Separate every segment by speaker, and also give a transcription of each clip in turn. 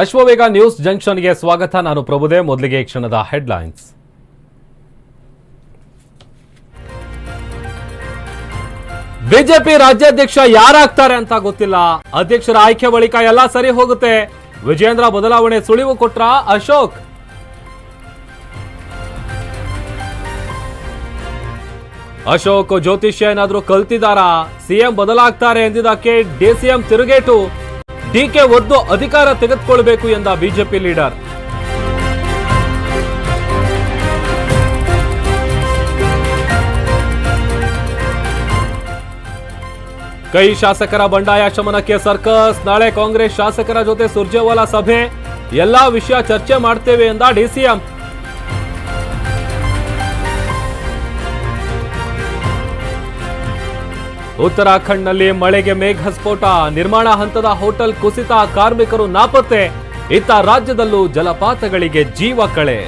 Speaker 1: Ashwavega news ಜಂಕ್ಷನ್ಗೆ ಸ್ವಾಗತ. ನಾನು ಪ್ರಭುದೇ ಮೊದಲಿಗೆ ಕ್ಷಣದ ಹೆಡ್ಲೈನ್ಸ್. ಬಿಜೆಪಿ ರಾಜ್ಯಾಧ್ಯಕ್ಷ ಯಾರಾಗ್ತಾರೆ ಅಂತ ಗೊತ್ತಿಲ್ಲ. ಅಧ್ಯಕ್ಷರ ಆಯ್ಕೆ ಬಳಿಕ ಎಲ್ಲ ಸರಿ ಹೋಗುತ್ತೆ. ವಿಜೇಂದ್ರ ಬದಲಾವಣೆ ಸುಳಿವು ಕೊಟ್ರ ಅಶೋಕ್? ಅಶೋಕ್ ಜ್ಯೋತಿಷ್ಯ ಏನಾದ್ರೂ ಕಲ್ತಿದಾರಾ ಸಿಎಂ ಬದಲಾಗ್ತಾರೆ ಎಂದಿದ್ದಕ್ಕೆ ಡಿಸಿಎಂ ತಿರುಗೇಟು? ಡಿಕೆ ಒದ್ದು ಅಧಿಕಾರ ತೆಗೆದುಕೊಳ್ಬೇಕು ಎಂದ ಬಿಜೆಪಿ ಲೀಡರ್. ಕೈ ಶಾಸಕರ ಬಂಡಾಯ ಶಮನಕ್ಕೆ ಸರ್ಕಸ್, ನಾಳೆ ಕಾಂಗ್ರೆಸ್ ಶಾಸಕರ ಜೊತೆ ಸುರ್ಜೇವಾಲಾ ಸಭೆ. ಎಲ್ಲಾ ವಿಷಯ ಚರ್ಚೆ ಮಾಡ್ತೇವೆ ಎಂದ ಡಿಸಿಎಂ ಉತ್ತರಾಖಂಡ್ನಲ್ಲಿ ಮಳೆಗೆ ಮೇಘ ಸ್ಫೋಟ ನಿರ್ಮಾಣ ಹಂತದ ಹೋಟೆಲ್ ಕುಸಿತ, ಕಾರ್ಮಿಕರು ನಾಪತ್ತೆ. ಇತ್ತ ರಾಜ್ಯದಲ್ಲೂ ಜಲಪಾತಗಳಿಗೆ ಜೀವ ಕಳೆ.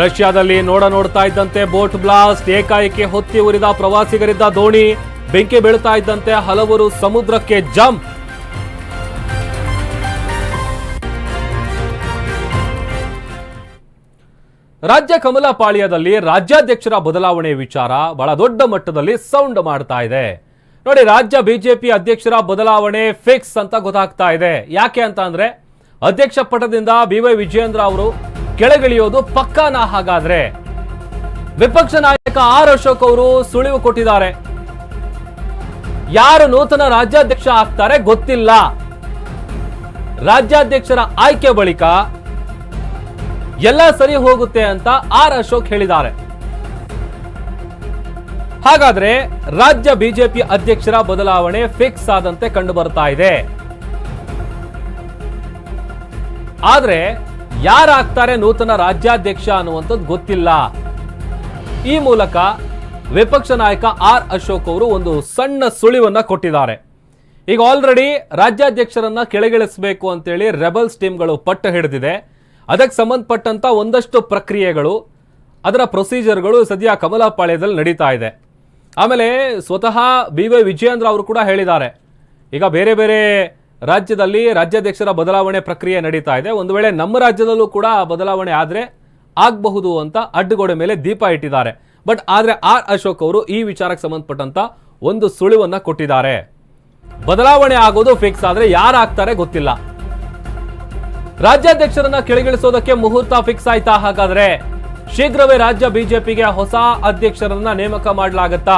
Speaker 1: ರಷ್ಯಾದಲ್ಲಿ ನೋಡ ನೋಡ್ತಾ ಇದ್ದಂತೆ ಬೋಟ್ ಬ್ಲಾಸ್ಟ್, ಏಕಾಏಕಿ ಹೊತ್ತಿ ಉರಿದ ಪ್ರವಾಸಿಗರಿದ್ದ ದೋಣಿ. ಬೆಂಕಿ ಬೀಳ್ತಾ ಇದ್ದಂತೆ ಹಲವರು ಸಮುದ್ರಕ್ಕೆ ಜಂಪ್. ರಾಜ್ಯ ಕಮಲ ಪಾಳ್ಯದಲ್ಲಿ ರಾಜ್ಯಾಧ್ಯಕ್ಷರ ಬದಲಾವಣೆ ವಿಚಾರ ಬಹಳ ದೊಡ್ಡ ಮಟ್ಟದಲ್ಲಿ ಸೌಂಡ್ ಮಾಡ್ತಾ ಇದೆ. ನೋಡಿ, ರಾಜ್ಯ ಬಿಜೆಪಿ ಅಧ್ಯಕ್ಷರ ಬದಲಾವಣೆ ಫಿಕ್ಸ್ ಅಂತ ಗೊತ್ತಾಗ್ತಾ ಇದೆ. ಯಾಕೆ ಅಂತ ಅಂದ್ರೆ, ಅಧ್ಯಕ್ಷ ಪಟ್ಟದಿಂದ ಬಿ ವೈ ವಿಜಯೇಂದ್ರ ಅವರು ಕೆಳಗಿಳಿಯೋದು ಪಕ್ಕಾನ ಹಾಗಾದ್ರೆ. ವಿಪಕ್ಷ ನಾಯಕ ಆರ್ ಅಶೋಕ್ ಅವರು ಸುಳಿವು ಕೊಟ್ಟಿದ್ದಾರೆ. ಯಾರು ನೂತನ ರಾಜ್ಯಾಧ್ಯಕ್ಷ ಆಗ್ತಾರೆ ಗೊತ್ತಿಲ್ಲ. ರಾಜ್ಯಾಧ್ಯಕ್ಷರ ಆಯ್ಕೆ ಬಳಿಕ ಎಲ್ಲ ಸರಿ ಹೋಗುತ್ತೆ ಅಂತ ಆರ್ ಅಶೋಕ್ ಹೇಳಿದ್ದಾರೆ. ಹಾಗಾದ್ರೆ ರಾಜ್ಯ ಬಿಜೆಪಿ ಅಧ್ಯಕ್ಷರ ಬದಲಾವಣೆ ಫಿಕ್ಸ್ ಆದಂತೆ ಕಂಡು ಬರ್ತಾ ಇದೆ. ಆದ್ರೆ ಯಾರಾಗ್ತಾರೆ ನೂತನ ರಾಜ್ಯಾಧ್ಯಕ್ಷ ಅನ್ನುವಂಥದ್ದು ಗೊತ್ತಿಲ್ಲ. ಈ ಮೂಲಕ ವಿಪಕ್ಷ ನಾಯಕ ಆರ್ ಅಶೋಕ್ ಅವರು ಒಂದು ಸಣ್ಣ ಸುಳಿವನ್ನ ಕೊಟ್ಟಿದ್ದಾರೆ. ಈಗ ಆಲ್ರೆಡಿ ರಾಜ್ಯಾಧ್ಯಕ್ಷರನ್ನ ಕೆಳಗಿಳಿಸಬೇಕು ಅಂತೇಳಿ ರೆಬಲ್ಸ್ ಟೀಮ್ಗಳು ಪಟ್ಟು ಹಿಡಿದಿದೆ. ಅದಕ್ಕೆ ಸಂಬಂಧಪಟ್ಟಂತ ಒಂದಷ್ಟು ಪ್ರಕ್ರಿಯೆಗಳು, ಅದರ ಪ್ರೊಸೀಜರ್ಗಳು ಸದ್ಯ ಕಮಲಪಾಳ್ಯದಲ್ಲಿ ನಡೀತಾ ಇದೆ. ಆಮೇಲೆ ಸ್ವತಃ ಬಿ ವೈ ವಿಜಯೇಂದ್ರ ಅವರು ಕೂಡ ಹೇಳಿದ್ದಾರೆ. ಈಗ ಬೇರೆ ಬೇರೆ ರಾಜ್ಯದಲ್ಲಿ ರಾಜ್ಯಾಧ್ಯಕ್ಷರ ಬದಲಾವಣೆ ಪ್ರಕ್ರಿಯೆ ನಡೀತಾ ಇದೆ. ಒಂದು ವೇಳೆ ನಮ್ಮ ರಾಜ್ಯದಲ್ಲೂ ಕೂಡ ಬದಲಾವಣೆ ಆದರೆ ಆಗಬಹುದು ಅಂತ ಅಡ್ಡಗೋಡೆ ಮೇಲೆ ದೀಪ ಇಟ್ಟಿದ್ದಾರೆ. ಬಟ್ ಆದರೆ ಆರ್ ಅಶೋಕ್ ಅವರು ಈ ವಿಚಾರಕ್ಕೆ ಸಂಬಂಧಪಟ್ಟಂತ ಒಂದು ಸುಳಿವನ್ನ ಕೊಟ್ಟಿದ್ದಾರೆ. ಬದಲಾವಣೆ ಆಗೋದು ಫಿಕ್ಸ್ ಆದ್ರೆ ಯಾರಾಗ್ತಾರೆ ಗೊತ್ತಿಲ್ಲ. ರಾಜ್ಯಾಧ್ಯಕ್ಷರನ್ನ ಕೆಳಗಿಳಿಸೋದಕ್ಕೆ ಮುಹೂರ್ತ ಫಿಕ್ಸ್ ಆಯ್ತಾ ಹಾಗಾದ್ರೆ? ಶೀಘ್ರವೇ ರಾಜ್ಯ ಬಿಜೆಪಿಗೆ ಹೊಸ ಅಧ್ಯಕ್ಷರನ್ನ ನೇಮಕ ಮಾಡಲಾಗತ್ತಾ?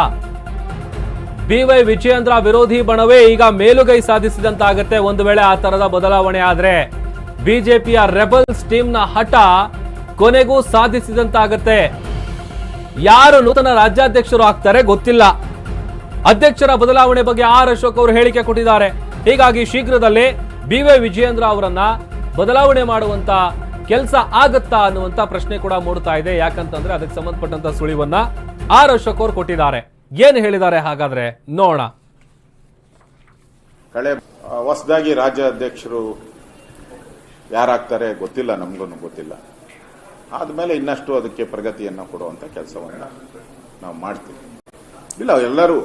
Speaker 1: ಬಿವೈ ವಿಜಯೇಂದ್ರ ವಿರೋಧಿ ಬಣವೇ ಈಗ ಮೇಲುಗೈ ಸಾಧಿಸಿದಂತಾಗತ್ತೆ. ಒಂದು ವೇಳೆ ಆ ತರದ ಬದಲಾವಣೆ ಆದ್ರೆ ಬಿಜೆಪಿಯ ರೆಬಲ್ಸ್ ಟೀಮ್ನ ಹಠ ಕೊನೆಗೂ ಸಾಧಿಸಿದಂತಾಗತ್ತೆ. ಯಾರು ನೂತನ ರಾಜ್ಯಾಧ್ಯಕ್ಷರು ಆಗ್ತಾರೆ ಗೊತ್ತಿಲ್ಲ. ಅಧ್ಯಕ್ಷರ ಬದಲಾವಣೆ ಬಗ್ಗೆ ಆರ್ ಅಶೋಕ್ ಅವರು ಹೇಳಿಕೆ ಕೊಟ್ಟಿದ್ದಾರೆ. ಹೀಗಾಗಿ ಶೀಘ್ರದಲ್ಲೇ ಬಿ ವೈ ವಿಜಯೇಂದ್ರ ಅವರನ್ನ ಬದಲಾವಣೆ ಮಾಡುವಂತ ಕೆಲಸ ಆಗತ್ತಾ ಅನ್ನುವಂತ ಪ್ರಶ್ನೆ ಕೂಡ ಮೂಡ್ತಾ ಇದೆ. ಯಾಕಂತಂದ್ರೆ ಅದಕ್ಕೆ ಸಂಬಂಧಪಟ್ಟಂತ ಸುಳಿವನ್ನ ಆರ್ ಅಶೋಕ್ ಅವರು ಕೊಟ್ಟಿದ್ದಾರೆ. ಏನು ಹೇಳಿದ್ದಾರೆ ಹಾಗಾದ್ರೆ? ನೋಡೋಣ.
Speaker 2: ಕಳೆ ಹೊಸದಾಗಿ ರಾಜ್ಯಾಧ್ಯಕ್ಷರು ಯಾರಾಗ್ತಾರೆ ಗೊತ್ತಿಲ್ಲ ನಮ್ಗೂ ಗೊತ್ತಿಲ್ಲ. ಆದಮೇಲೆ ಇನ್ನಷ್ಟು ಅದಕ್ಕೆ ಪ್ರಗತಿಯನ್ನು ಕೊಡುವಂಥ ಕೆಲಸವನ್ನು ನಾವು ಮಾಡ್ತೀವಿ. ಇಲ್ಲ, ಎಲ್ಲರೂ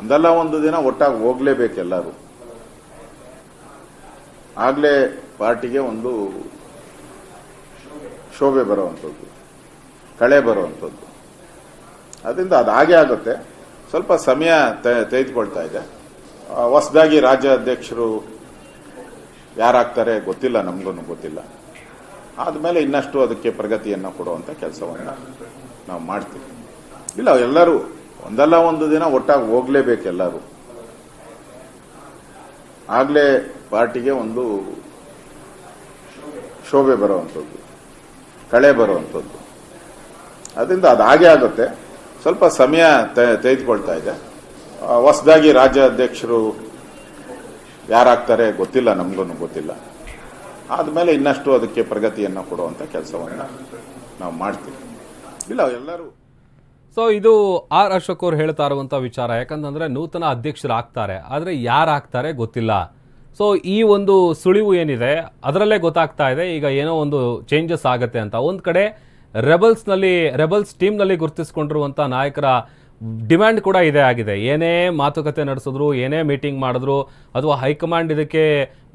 Speaker 2: ಒಂದಲ್ಲ ಒಂದು ದಿನ ಒಟ್ಟಾಗಿ ಹೋಗ್ಲೇಬೇಕು ಎಲ್ಲರೂ. ಆಗಲೇ ಪಾರ್ಟಿಗೆ ಒಂದು ಶೋಭೆ ಬರುವಂಥದ್ದು, ಕಳೆ ಬರುವಂಥದ್ದು. ಅದರಿಂದ ಅದು ಹಾಗೆ ಆಗುತ್ತೆ. ಸ್ವಲ್ಪ ಸಮಯ ತೆಗೆದುಕೊಳ್ತಾ ಇದೆ. ಹೊಸದಾಗಿ ರಾಜ್ಯಾಧ್ಯಕ್ಷರು ಯಾರಾಗ್ತಾರೆ ಗೊತ್ತಿಲ್ಲ ನಮಗೂ ಗೊತ್ತಿಲ್ಲ. ಆದಮೇಲೆ ಇನ್ನಷ್ಟು ಅದಕ್ಕೆ ಪ್ರಗತಿಯನ್ನು ಕೊಡುವಂಥ ಕೆಲಸವನ್ನು ನಾವು ಮಾಡ್ತೀವಿ. ಇಲ್ಲ, ಎಲ್ಲರೂ ಒಂದಲ್ಲ ಒಂದು ದಿನ ಒಟ್ಟಾಗಿ ಹೋಗಲೇಬೇಕು ಎಲ್ಲರೂ. ಆಗಲೇ ಪಾರ್ಟಿಗೆ ಒಂದು ಶೋಭೆ ಬರುವಂಥದ್ದು, ಕಳೆ ಬರುವಂಥದ್ದು. ಅದರಿಂದ ಅದು ಹಾಗೆ ಆಗುತ್ತೆ. ಸ್ವಲ್ಪ ಸಮಯ ತೆಗೆದುಕೊಳ್ತಾ ಇದೆ. ಹೊಸದಾಗಿ ರಾಜ್ಯಾಧ್ಯಕ್ಷರು ಯಾರಾಗ್ತಾರೆ ಗೊತ್ತಿಲ್ಲ ನಮಗೂ ಗೊತ್ತಿಲ್ಲ. ಆದಮೇಲೆ ಇನ್ನಷ್ಟು ಅದಕ್ಕೆ ಪ್ರಗತಿಯನ್ನು ಕೊಡುವಂಥ ಕೆಲಸವನ್ನು ನಾವು ಮಾಡ್ತೀವಿ. ಇಲ್ಲ, ಎಲ್ಲರೂ
Speaker 1: ಸೊ ಇದು ಆರ್ ಅಶೋಕ್ ಅವ್ರು ಹೇಳ್ತಾ ಇರುವಂಥ ವಿಚಾರ. ಯಾಕಂತಂದ್ರೆ ನೂತನ ಅಧ್ಯಕ್ಷರು ಆಗ್ತಾರೆ ಆದ್ರೆ ಯಾರು ಆಗ್ತಾರೆ ಗೊತ್ತಿಲ್ಲ. ಸೊ ಈ ಒಂದು ಸುಳಿವು ಏನಿದೆ, ಅದರಲ್ಲೇ ಗೊತ್ತಾಗ್ತಾ ಇದೆ, ಈಗ ಏನೋ ಒಂದು ಚೇಂಜಸ್ ಆಗುತ್ತೆ ಅಂತ. ಒಂದು ಕಡೆ ರೆಬಲ್ಸ್ನಲ್ಲಿ ರೆಬಲ್ಸ್ ಟೀಮ್ನಲ್ಲಿ ಗುರುತಿಸಿಕೊಂಡಿರುವಂಥ ನಾಯಕರ ಡಿಮ್ಯಾಂಡ್ ಕೂಡ ಇದೇ ಆಗಿದೆ. ಏನೇ ಮಾತುಕತೆ ನಡೆಸಿದ್ರು, ಏನೇ ಮೀಟಿಂಗ್ ಮಾಡಿದ್ರು, ಅಥವಾ ಹೈಕಮಾಂಡ್ ಇದಕ್ಕೆ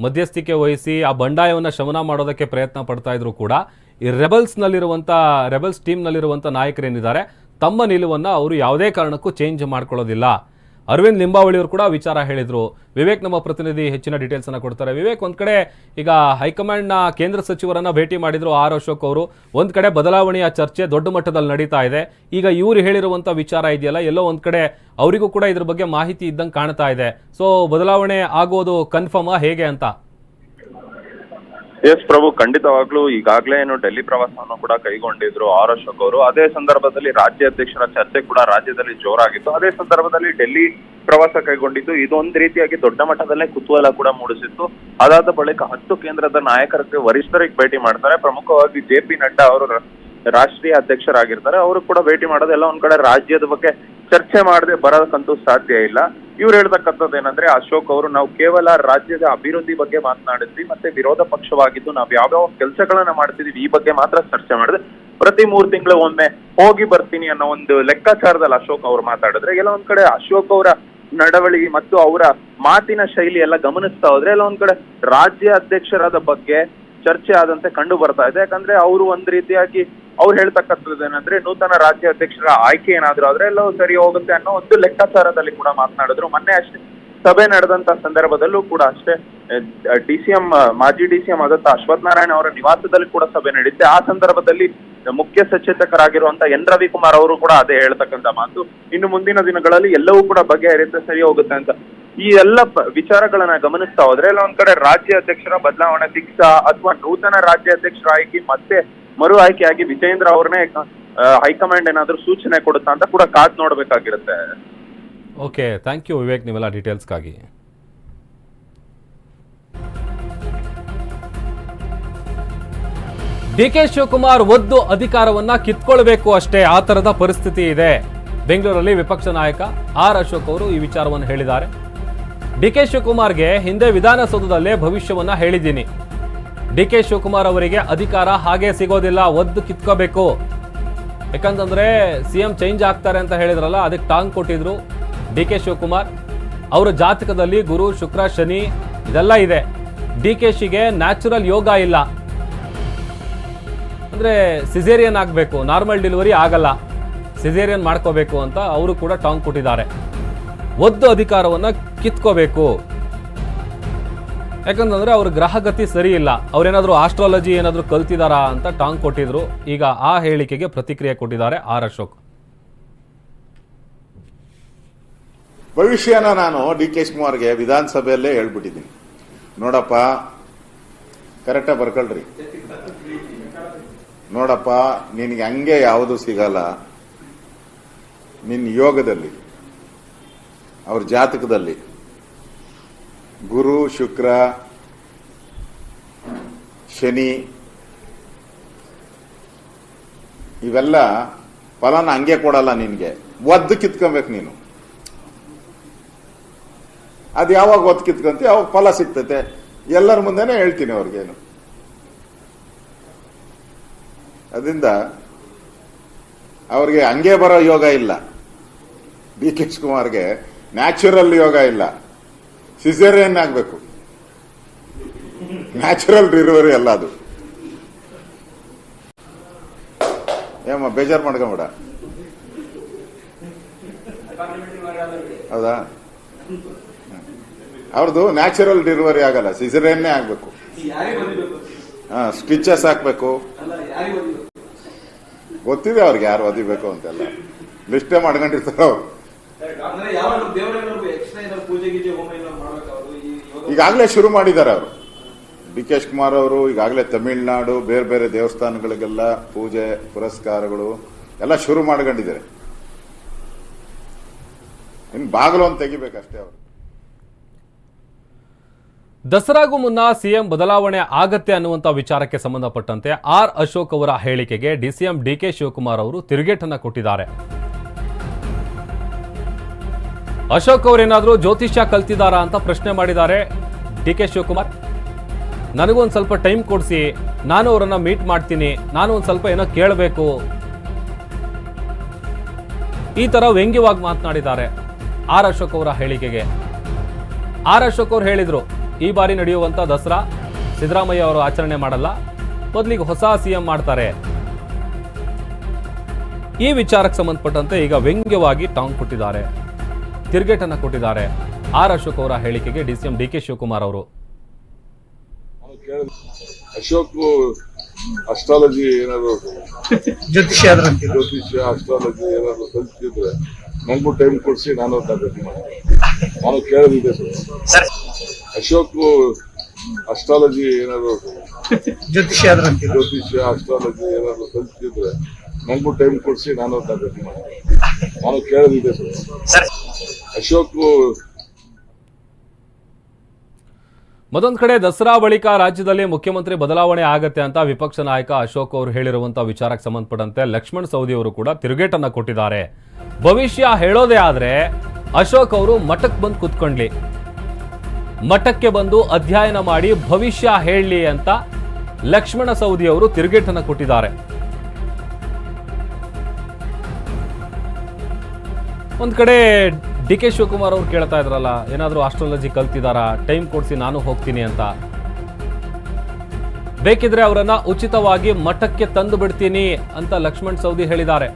Speaker 1: ಮಧ್ಯಸ್ಥಿಕೆ ವಹಿಸಿ, ಆ ಬಂಡಾಯವನ್ನು ಶಮನ ಮಾಡೋದಕ್ಕೆ ಪ್ರಯತ್ನ ಪಡ್ತಾ ಇದ್ರು ಕೂಡ, ಈ ರೆಬಲ್ಸ್ನಲ್ಲಿರುವಂಥ ರೆಬಲ್ಸ್ ಟೀಮ್ನಲ್ಲಿರುವಂಥ ನಾಯಕರೇನಿದ್ದಾರೆ, ತಮ್ಮ ನಿಲುವನ್ನು ಅವರು ಯಾವುದೇ ಕಾರಣಕ್ಕೂ ಚೇಂಜ್ ಮಾಡ್ಕೊಳ್ಳೋದಿಲ್ಲ. ಅರವಿಂದ್ ಲಿಂಬಾವಳಿಯವರು ಕೂಡ ವಿಚಾರ ಹೇಳಿದರು. ವಿವೇಕ್ ನಮ್ಮ ಪ್ರತಿನಿಧಿ ಹೆಚ್ಚಿನ ಡೀಟೇಲ್ಸನ್ನು ಕೊಡ್ತಾರೆ. ವಿವೇಕ್, ಒಂದು ಕಡೆ ಈಗ ಹೈಕಮಾಂಡ್ನ ಕೇಂದ್ರ ಸಚಿವರನ್ನ ಭೇಟಿ ಮಾಡಿದ್ರು ಆರ್ ಅಶೋಕ್ ಅವರು. ಒಂದು ಕಡೆ ಬದಲಾವಣೆಯ ಚರ್ಚೆ ದೊಡ್ಡ ಮಟ್ಟದಲ್ಲಿ ನಡೀತಾ ಇದೆ. ಈಗ ಇವರು ಹೇಳಿರುವಂತ ವಿಚಾರ ಇದೆಯಲ್ಲ, ಎಲ್ಲೋ ಒಂದು ಕಡೆ ಅವರಿಗೂ ಕೂಡ ಇದ್ರ ಬಗ್ಗೆ ಮಾಹಿತಿ ಇದ್ದಂಗೆ ಕಾಣ್ತಾ ಇದೆ. ಸೊ ಬದಲಾವಣೆ ಆಗೋದು ಕನ್ಫರ್ಮ್ ಹೇಗೆ ಅಂತ?
Speaker 3: ಎಸ್ ಪ್ರಭು, ಖಂಡಿತವಾಗ್ಲೂ ಈಗಾಗಲೇ ಏನು ಡೆಲ್ಲಿ ಪ್ರವಾಸವನ್ನು ಕೂಡ ಕೈಗೊಂಡಿದ್ರು ಆರ್ ಅಶೋಕ್ ಅವರು. ಅದೇ ಸಂದರ್ಭದಲ್ಲಿ ರಾಜ್ಯ ಅಧ್ಯಕ್ಷರ ಚರ್ಚೆ ಕೂಡ ರಾಜ್ಯದಲ್ಲಿ ಜೋರಾಗಿತ್ತು. ಅದೇ ಸಂದರ್ಭದಲ್ಲಿ ಡೆಲ್ಲಿ ಪ್ರವಾಸ ಕೈಗೊಂಡಿದ್ದು. ಇದೊಂದು ರೀತಿಯಾಗಿ ದೊಡ್ಡ ಮಟ್ಟದಲ್ಲೇ ಕುತೂಹಲ ಕೂಡ ಮೂಡಿಸಿತ್ತು. ಅದಾದ ಬಳಿಕ ಹತ್ತು ಕೇಂದ್ರದ ನಾಯಕರಿಗೆ ವರಿಷ್ಠರಿಗೆ ಭೇಟಿ ಮಾಡ್ತಾರೆ. ಪ್ರಮುಖವಾಗಿ ಜೆ ಪಿ ನಡ್ಡಾ ಅವರು ರಾಷ್ಟ್ರೀಯ ಅಧ್ಯಕ್ಷರಾಗಿರ್ತಾರೆ. ಅವರು ಕೂಡ ಭೇಟಿ ಮಾಡೋದೆಲ್ಲ ಒಂದ್ ಕಡೆ ರಾಜ್ಯದ ಬಗ್ಗೆ ಚರ್ಚೆ ಮಾಡದೆ ಬರೋದಕ್ಕಂತೂ ಸಾಧ್ಯ ಇಲ್ಲ. ಇವ್ರು ಹೇಳ್ತಕ್ಕಂಥದ್ದು ಏನಂದ್ರೆ, ಅಶೋಕ್ ಅವರು ನಾವು ಕೇವಲ ರಾಜ್ಯದ ಅಭಿವೃದ್ಧಿ ಬಗ್ಗೆ ಮಾತನಾಡಿದ್ವಿ, ಮತ್ತೆ ವಿರೋಧ ಪಕ್ಷವಾಗಿದ್ದು ನಾವು ಯಾವ್ಯಾವ ಕೆಲಸಗಳನ್ನ ಮಾಡ್ತಿದೀವಿ ಈ ಬಗ್ಗೆ ಮಾತ್ರ ಚರ್ಚೆ ಮಾಡಿದ್ರೆ ಪ್ರತಿ ಮೂರ್ ತಿಂಗಳು ಒಮ್ಮೆ ಹೋಗಿ ಬರ್ತೀನಿ ಅನ್ನೋ ಒಂದು ಲೆಕ್ಕಾಚಾರದಲ್ಲಿ ಅಶೋಕ್ ಅವರು ಮಾತಾಡಿದ್ರೆ ಎಲ್ಲ ಒಂದ್ ಕಡೆ ಅಶೋಕ್ ಅವರ ನಡವಳಿ ಮತ್ತು ಅವರ ಮಾತಿನ ಶೈಲಿ ಎಲ್ಲ ಗಮನಿಸ್ತಾ ಹೋದ್ರೆ ಎಲ್ಲ ಒಂದ್ ಕಡೆ ರಾಜ್ಯ ಅಧ್ಯಕ್ಷರಾದ ಬಗ್ಗೆ ಚರ್ಚೆ ಆದಂತೆ ಕಂಡು ಬರ್ತಾ ಇದೆ. ಯಾಕಂದ್ರೆ ಅವರು ಒಂದ್ ರೀತಿಯಾಗಿ ಅವ್ರು ಹೇಳ್ತಕ್ಕಂಥದ್ದು ಏನಂದ್ರೆ, ನೂತನ ರಾಜ್ಯ ಅಧ್ಯಕ್ಷರ ಆಯ್ಕೆ ಏನಾದ್ರು ಆದ್ರೆ ಎಲ್ಲವೂ ಸರಿ ಹೋಗುತ್ತೆ ಅನ್ನೋ ಒಂದು ಲೆಕ್ಕಾಚಾರದಲ್ಲಿ ಕೂಡ ಮಾತನಾಡಿದ್ರು. ಮೊನ್ನೆ ಅಷ್ಟೇ ಸಭೆ ನಡೆದಂತ ಸಂದರ್ಭದಲ್ಲೂ ಕೂಡ ಅಷ್ಟೇ ಡಿ ಸಿ ಎಂ ಮಾಜಿ ಡಿ ಸಿ ಎಂ ಆದಂತ ಅಶ್ವಥ್ ನಾರಾಯಣ ಅವರ ನಿವಾಸದಲ್ಲಿ ಕೂಡ ಸಭೆ ನಡೆಯುತ್ತೆ ಆ ಸಂದರ್ಭದಲ್ಲಿ ಮುಖ್ಯ ಸಚೇತಕರಾಗಿರುವಂತ ಎನ್ ರವಿಕುಮಾರ್ ಅವರು ಕೂಡ ಅದೇ ಹೇಳ್ತಕ್ಕಂತ ಮಾತು. ಇನ್ನು ಮುಂದಿನ ದಿನಗಳಲ್ಲಿ ಎಲ್ಲವೂ ಕೂಡ ಬಗೆಹರಿಯುತ್ತೆ ಸರಿ ಹೋಗುತ್ತೆ ಅಂತ. ಈ ಎಲ್ಲ ವಿಚಾರಗಳನ್ನ ಗಮನಿಸ್ತಾ ಹೋದ್ರೆ ಒಂದ್ ಕಡೆ ರಾಜ್ಯ ಅಧ್ಯಕ್ಷರ ಬದಲಾವಣೆ ಫಿಕ್ಸ್ ಅಥವಾ ನೂತನ ರಾಜ್ಯ ಅಧ್ಯಕ್ಷರ ಆಯ್ಕೆ ಮತ್ತೆ ಮರು ಆಯ್ಕೆಯಾಗಿ ವಿಜೇಂದ್ರ ಅವ್ರನ್ನೇ ಹೈಕಮಾಂಡ್ ಏನಾದ್ರೂ ಸೂಚನೆ ಕೊಡುತ್ತಾ ಅಂತ ಕೂಡ ಕಾದ್ ನೋಡ್ಬೇಕಾಗಿರುತ್ತೆ.
Speaker 1: ಓಕೆ ಥ್ಯಾಂಕ್ ಯು ವಿವೇಕ್ ನೀವೆಲ್ಲ ಡೀಟೇಲ್ಸ್ಗಾಗಿ ಡಿ ಕೆ ಶಿವಕುಮಾರ್ ಒದ್ದು ಅಧಿಕಾರವನ್ನ ಕಿತ್ಕೊಳ್ಬೇಕು ಅಷ್ಟೇ, ಆ ತರದ ಪರಿಸ್ಥಿತಿ ಇದೆ. ಬೆಂಗಳೂರಲ್ಲಿ ವಿಪಕ್ಷ ನಾಯಕ ಆರ್ ಅಶೋಕ್ ಅವರು ಈ ವಿಚಾರವನ್ನು ಹೇಳಿದ್ದಾರೆ. ಡಿ ಕೆ ಶಿವಕುಮಾರ್ಗೆ ಹಿಂದೆ ವಿಧಾನಸೌಧದಲ್ಲೇ ಭವಿಷ್ಯವನ್ನ ಹೇಳಿದ್ದೀನಿ. ಕೆ ಶಿವಕುಮಾರ್ ಅವರಿಗೆ ಅಧಿಕಾರ ಹಾಗೆ ಸಿಗೋದಿಲ್ಲ, ಒದ್ದು ಕಿತ್ಕೋಬೇಕು. ಯಾಕಂತಂದ್ರೆ ಸಿ ಎಂ ಚೇಂಜ್ ಆಗ್ತಾರೆ ಅಂತ ಹೇಳಿದ್ರಲ್ಲ, ಅದಕ್ಕೆ ಟಾಂಗ್ ಕೊಟ್ಟಿದ್ರು ಡಿ ಕೆ ಶಿವಕುಮಾರ್. ಅವರ ಜಾತಕದಲ್ಲಿ ಗುರು, ಶುಕ್ರ, ಶನಿ ಇದೆಲ್ಲ ಇದೆ. ಡಿ ಕೆ ಶಿಗೆ ನ್ಯಾಚುರಲ್ ಯೋಗ ಇಲ್ಲ. ಅಂದ್ರೆ ಸಿಸೇರಿಯನ್ ಆಗಬೇಕು, ನಾರ್ಮಲ್ ಡೆಲಿವರಿ ಆಗಲ್ಲ. ಸಿಸೇರಿಯನ್ ಮಾಡ್ಕೋಬೇಕು ಅಂತ ಅವರು ಕೂಡ ಟಾಂಗ್ ಕೊಟ್ಟಿದ್ದಾರೆ. ಒದ್ದು ಅಧಿಕಾರವನ್ನು ಕಿತ್ಕೋಬೇಕು. ಯಾಕಂತಂದ್ರೆ ಅವ್ರ ಗ್ರಹಗತಿ ಸರಿ ಇಲ್ಲ. ಅವ್ರೇನಾದ್ರೂ ಆಸ್ಟ್ರಾಲಜಿ ಏನಾದರೂ ಕಲ್ತಿದಾರಾ ಅಂತ ಟಾಂಗ್ ಕೊಟ್ಟಿದ್ರು. ಈಗ ಆ ಹೇಳಿಕೆಗೆ ಪ್ರತಿಕ್ರಿಯೆ ಕೊಟ್ಟಿದ್ದಾರೆ ಆರ್ ಅಶೋಕ್.
Speaker 2: ಭವಿಷ್ಯನ ನಾನು ಡಿ ಕೆ ಶಿವಕುಮಾರ್ಗೆ ವಿಧಾನಸಭೆಯಲ್ಲೇ ಹೇಳ್ಬಿಟ್ಟಿದ್ದೀನಿ. ನೋಡಪ್ಪ, ಕರೆಕ್ಟಾಗಿ ಬರ್ಕೊಳ್ರಿ. ನೋಡಪ್ಪ, ನಿನಗೆ ಹಂಗೆ ಯಾವುದು ಸಿಗಲ್ಲ. ನಿನ್ನ ಯೋಗದಲ್ಲಿ, ಅವ್ರ ಜಾತಕದಲ್ಲಿ. ಗುರು, ಶುಕ್ರ, ಶನಿ, ಇವೆಲ್ಲ ಫಲನ ಹಂಗೆ ಕೊಡಲ್ಲ ನಿನ್ಗೆ. ಒದ್ದು ಕಿತ್ಕೊಬೇಕು ನೀನು. ಅದು ಯಾವಾಗ ಒದ್ದು ಕಿತ್ಕೊಂತ ಯಾವಾಗ ಫಲ ಸಿಗ್ತತೆ. ಎಲ್ಲರ ಮುಂದೆನೆ ಹೇಳ್ತೀನಿ ಅವ್ರಿಗೇನು. ಅದರಿಂದ ಅವ್ರಿಗೆ ಹಂಗೆ ಬರೋ ಯೋಗ ಇಲ್ಲ. ಡಿ ಕೆ ಶಿವಕುಮಾರ್ಗೆ ನ್ಯಾಚುರಲ್ ಯೋಗ ಇಲ್ಲ. ಸಿಸೇರಿಯನ್ ಆಗಬೇಕು. ನ್ಯಾಚುರಲ್ ಡಿಲಿವರಿ ಅಲ್ಲ ಅದು. ಏಮ್ಮ ಬೇಜಾರು ಮಾಡ್ಕೊಂಬೇಡ. ಹೌದಾ? ಅವ್ರದ್ದು ನ್ಯಾಚುರಲ್ ಡಿಲಿವರಿ ಆಗಲ್ಲ ಸಿಸರೇನ್ನೇ ಆಗ್ಬೇಕು. ಹಾ ಸ್ಟಿಚಸ್ ಹಾಕ್ಬೇಕು. ಗೊತ್ತಿದೆ ಅವ್ರಿಗೆ ಯಾರು ಒದಿಬೇಕು ಅಂತೆಲ್ಲ. ಲಿಸ್ಟೇ ಮಾಡ್ಕೊಂಡಿರ್ತಾರೆ ಅವ್ರು
Speaker 4: ಅಂದ್ರೆ ಯಾವ ದೇವರೇನಾದ್ರು ಎಕ್ಸ್ಟ್ರಾ ಏನಾದ್ರು ಪೂಜೆ ಗೀಜೆ ಹೋಮ ಏನಾದ್ರು ಮಾಡ್ಬೇಕಾ ಅವರು ಈ ಯೋಗ
Speaker 2: ಈಗಾಗಲೇ ಶುರು ಮಾಡಿದ್ದಾರೆ ಅವರು. ಡಿ ಕೆ ಶಿವಕುಮಾರ್ ಅವರು, ಈಗಾಗಲೇ ತಮಿಳುನಾಡು, ಬೇರೆ ಬೇರೆ ದೇವಸ್ಥಾನಗಳಿಗೆಲ್ಲ ಪೂಜೆ, ಪುರಸ್ಕಾರಗಳು ಎಲ್ಲ ಶುರು ಮಾಡ್ಕೊಂಡಿದ್ದಾರೆ. ಇನ್ನು ಬಾಗಿಲು ಅಂತ ತೆಗಿಬೇಕಷ್ಟೇ ಅವರು.
Speaker 1: ದಸರಾಗೂ ಮುನ್ನ ಸಿಎಂ ಬದಲಾವಣೆ ಆಗತ್ತೆ ಅನ್ನುವಂಥ ವಿಚಾರಕ್ಕೆ ಸಂಬಂಧಪಟ್ಟಂತೆ ಆರ್ ಅಶೋಕ್ ಅವರ ಹೇಳಿಕೆಗೆ ಡಿಸಿಎಂ ಡಿ ಕೆ ಶಿವಕುಮಾರ್ ಅವರು ತಿರುಗೇಟನ್ನು ಕೊಟ್ಟಿದ್ದಾರೆ. ಅಶೋಕ್ ಅವರೇನಾದರೂ ಜ್ಯೋತಿಷ್ಯ ಕಲ್ತಿದ್ದಾರಾ ಅಂತ ಪ್ರಶ್ನೆ ಮಾಡಿದ್ದಾರೆ ಡಿ ಕೆ ಶಿವಕುಮಾರ್. ನನಗೊಂದು ಸ್ವಲ್ಪ ಟೈಮ್ ಕೊಡಿಸಿ, ನಾನು ಅವರನ್ನು ಮೀಟ್ ಮಾಡ್ತೀನಿ, ನಾನು ಒಂದು ಸ್ವಲ್ಪ ಏನೋ ಕೇಳಬೇಕು. ಈ ಥರ ವ್ಯಂಗ್ಯವಾಗಿ ಮಾತನಾಡಿದ್ದಾರೆ ಆರ್ ಅಶೋಕ್ ಅವರ ಹೇಳಿಕೆಗೆ. ಆರ್ ಅಶೋಕ್ ಅವರು ಹೇಳಿದರು, ಈ ಬಾರಿ ನಡೆಯುವಂಥ ದಸರಾ ಸಿದ್ದರಾಮಯ್ಯ ಅವರು ಆಚರಣೆ ಮಾಡಲ್ಲ, ಮೊದಲಿಗೆ ಹೊಸ ಸಿಎಂ ಮಾಡ್ತಾರೆ. ಈ ವಿಚಾರಕ್ಕೆ ಸಂಬಂಧಪಟ್ಟಂತೆ ಈಗ ವ್ಯಂಗ್ಯವಾಗಿ ಟಾಂಗ್ ಕೊಟ್ಟಿದ್ದಾರೆ. ತಿರುಗೇಟನ್ನ ಕೊಟ್ಟಿದ್ದಾರೆ. ಆರ್ ಅಶೋಕ್ ಅವರ ಹೇಳಿಕೆಗೆ ಡಿಸಿಎಂ ಡಿ ಕೆ ಶಿವಕುಮಾರ್ ಅವರು.
Speaker 5: ಅಶೋಕ್ ಅಸ್ಟ್ರಾಲಜಿ ಏನಾದ್ರು
Speaker 6: ಜ್ಯೋತಿಷ್ಯ
Speaker 5: ಜ್ಯೋತಿಷ್ಯ ಅಸ್ಟ್ರಾಲಜಿ ಏನಾದ್ರು ಕಲ್ತಿದ್ರೆ ನನಗೂ ಟೈಮ್ ಕೊಡಿಸಿ ನಾನು ತರಬೇತಿ ಮಾಡ್ತೀನಿ. ನಾನು ಕೇಳೋದಿದೆ ಸರ್. ಅಶೋಕ್ ಅಸ್ಟ್ರಾಲಜಿ ಏನಾದ್ರು
Speaker 6: ಜ್ಯೋತಿಷ್ಯ
Speaker 5: ಜ್ಯೋತಿಷ್ಯ ಅಸ್ಟ್ರಾಲಜಿ ಏನಾದ್ರು ಕಲ್ತಿದ್ರೆ ನನಗೂ ಟೈಮ್ ಕೊಡಿಸಿ ನಾನು ತರಬೇತಿ ಮಾಡ್ತೀನಿ. ನಾನು ಕೇಳೋದಿದೆ ಸರ್. ಅಶೋಕ್
Speaker 1: ಮತ್ತೊಂದು ಕಡೆ ದಸರಾ ಬಳಿಕ ರಾಜ್ಯದಲ್ಲಿ ಮುಖ್ಯಮಂತ್ರಿ ಬದಲಾವಣೆ ಆಗತ್ತೆ ಅಂತ ವಿಪಕ್ಷ ನಾಯಕ ಅಶೋಕ್ ಅವರು ಹೇಳಿರುವಂತಹ ವಿಚಾರಕ್ಕೆ ಸಂಬಂಧಪಟ್ಟಂತೆ ಲಕ್ಷ್ಮಣ್ ಸವದಿ ಅವರು ಕೂಡ ತಿರುಗೇಟನ್ನ ಕೊಟ್ಟಿದ್ದಾರೆ. ಭವಿಷ್ಯ ಹೇಳೋದೇ ಆದ್ರೆ ಅಶೋಕ್ ಅವರು ಮಠಕ್ಕೆ ಬಂದು ಕುತ್ಕೊಂಡ್ಲಿ. ಮಠಕ್ಕೆ ಬಂದು ಅಧ್ಯಯನ ಮಾಡಿ ಭವಿಷ್ಯ ಹೇಳಲಿ ಅಂತ ಲಕ್ಷ್ಮಣ ಸವದಿ ಅವರು ತಿರುಗೇಟನ್ನ ಕೊಟ್ಟಿದ್ದಾರೆ. ಒಂದು ಕಡೆ ಡಿ ಕೆ ಶಿವಕುಮಾರ್ ಅವ್ರು ಕೇಳ್ತಾ ಇದ್ರಲ್ಲ, ಏನಾದರೂ ಆಸ್ಟ್ರಾಲಜಿ ಕಲ್ತಿದಾರಾ? ಟೈಮ್ ಕೊಡಿಸಿ ನಾನು ಹೋಗ್ತೀನಿ ಅಂತ. ಬೇಕಿದ್ರೆ ಅವರನ್ನ ಉಚಿತವಾಗಿ ಮಠಕ್ಕೆ ತಂದು ಬಿಡ್ತೀನಿ ಅಂತ ಲಕ್ಷ್ಮಣ್ ಸೌದಿ ಹೇಳಿದ್ದಾರೆ.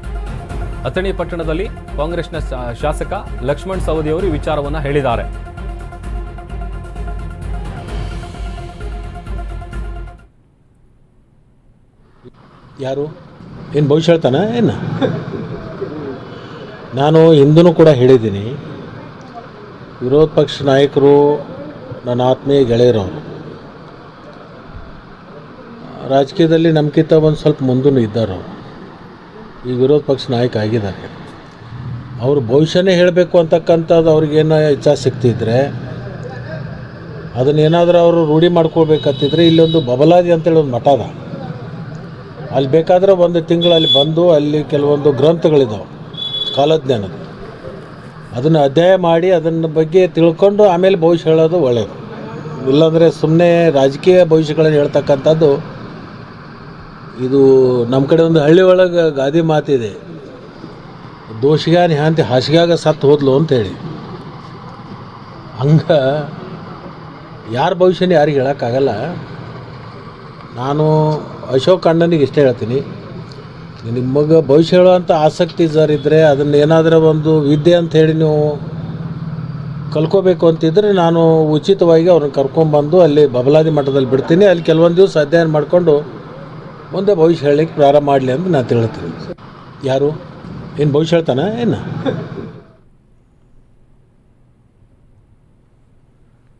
Speaker 1: ಅಥಣಿ ಪಟ್ಟಣದಲ್ಲಿ ಕಾಂಗ್ರೆಸ್ನ ಶಾಸಕ ಲಕ್ಷ್ಮಣ್ ಸೌದಿ ಅವರು ಈ ವಿಚಾರವನ್ನ ಹೇಳಿದ್ದಾರೆ.
Speaker 7: ಯಾರು? ಏನು ಭವಿಷ್ಯ ಹೇಳ್ತಾನೆ? ಏನು? ನಾನು ಹಿಂದೂ ಕೂಡ ಹೇಳಿದ್ದೀನಿ, ವಿರೋಧ ಪಕ್ಷ ನಾಯಕರು ನನ್ನ ಆತ್ಮೀಯ ಗೆಳೆಯರವರು. ರಾಜಕೀಯದಲ್ಲಿ ನಮಗಿಂತ ಒಂದು ಸ್ವಲ್ಪ ಮುಂದೂ ಇದ್ದಾರೆ ಈಗ ವಿರೋಧ ಪಕ್ಷ ನಾಯಕ ಆಗಿದ್ದಾರೆ. ಅವರು ಭವಿಷ್ಯನೇ ಹೇಳಬೇಕು ಅಂತಕ್ಕಂಥದ್ದು ಅವ್ರಿಗೇನು ಇಚ್ಛಾ ಸಿಗ್ತಿದ್ರೆ, ಅದನ್ನೇನಾದರೂ ಅವರು ರೂಢಿ ಮಾಡ್ಕೊಳ್ಬೇಕಂತಿದ್ರೆ ಇಲ್ಲೊಂದು ಬಬಲಾದಿ ಅಂತೇಳಿ ಒಂದು ಮಠ ಅದ. ಅಲ್ಲಿ ಬೇಕಾದರೆ ಒಂದು ತಿಂಗಳು ಅಲ್ಲಿ ಬಂದು ಅಲ್ಲಿ ಕೆಲವೊಂದು ಗ್ರಂಥಗಳಿದಾವೆ. ಕಾಲಜ್ಞಾನದ ಅದನ್ನು ಅಧ್ಯಯನ ಮಾಡಿ ಅದನ್ನ ಬಗ್ಗೆ ತಿಳ್ಕೊಂಡು ಆಮೇಲೆ ಭವಿಷ್ಯ ಹೇಳೋದು ಒಳ್ಳೆಯದು ಇಲ್ಲಾಂದರೆ ಸುಮ್ಮನೆ ರಾಜಕೀಯ ಭವಿಷ್ಯಗಳನ್ನು ಹೇಳ್ತಕ್ಕಂಥದ್ದು ಇದು ನಮ್ಮ ಕಡೆ ಒಂದು ಹಳ್ಳಿ ಒಳಗೆ ಗಾದಿ ಮಾತಿದೆ. ದೋಷಿಗಾನಿ ಹಾಂತಿ ಹಾಸಿಗ್ಯಾಗ ಸತ್ತು ಹೋದ್ಲು ಅಂತೇಳಿ ಹಂಗೆ ಯಾರ ಭವಿಷ್ಯನ ಯಾರಿಗೆ ಹೇಳೋಕ್ಕಾಗಲ್ಲ. ನಾನು ಅಶೋಕ್ ಅಣ್ಣನಿಗೆ ಇಷ್ಟೇ ಹೇಳ್ತೀನಿ. ನಿಮಗೆ ಭವಿಷ್ಯ ಹೇಳುವಂಥ ಆಸಕ್ತಿ ಇದ್ದರೆ ಅದನ್ನು ಏನಾದರೂ ಒಂದು ವಿದ್ಯೆ ಅಂತ ಹೇಳಿ ನೀವು ಕಲ್ಕೋಬೇಕು ಅಂತಿದ್ರೆ ನಾನು ಉಚಿತವಾಗಿ ಅವ್ರನ್ನ ಕರ್ಕೊಂಬಂದು ಅಲ್ಲಿ ಬಬಲಾದಿ ಮಠದಲ್ಲಿ ಬಿಡ್ತೀನಿ. ಅಲ್ಲಿ ಕೆಲವೊಂದು ದಿವಸ ಅಧ್ಯಯನ ಮಾಡಿಕೊಂಡು ಮುಂದೆ ಭವಿಷ್ಯ ಹೇಳಲಿಕ್ಕೆ ಪ್ರಾರಂಭ ಮಾಡಲಿ ಅಂತ ನಾನು ತಿಳ್ತೀನಿ. ಯಾರು? ಏನು ಭವಿಷ್ಯ ಹೇಳ್ತಾನ? ಏನು?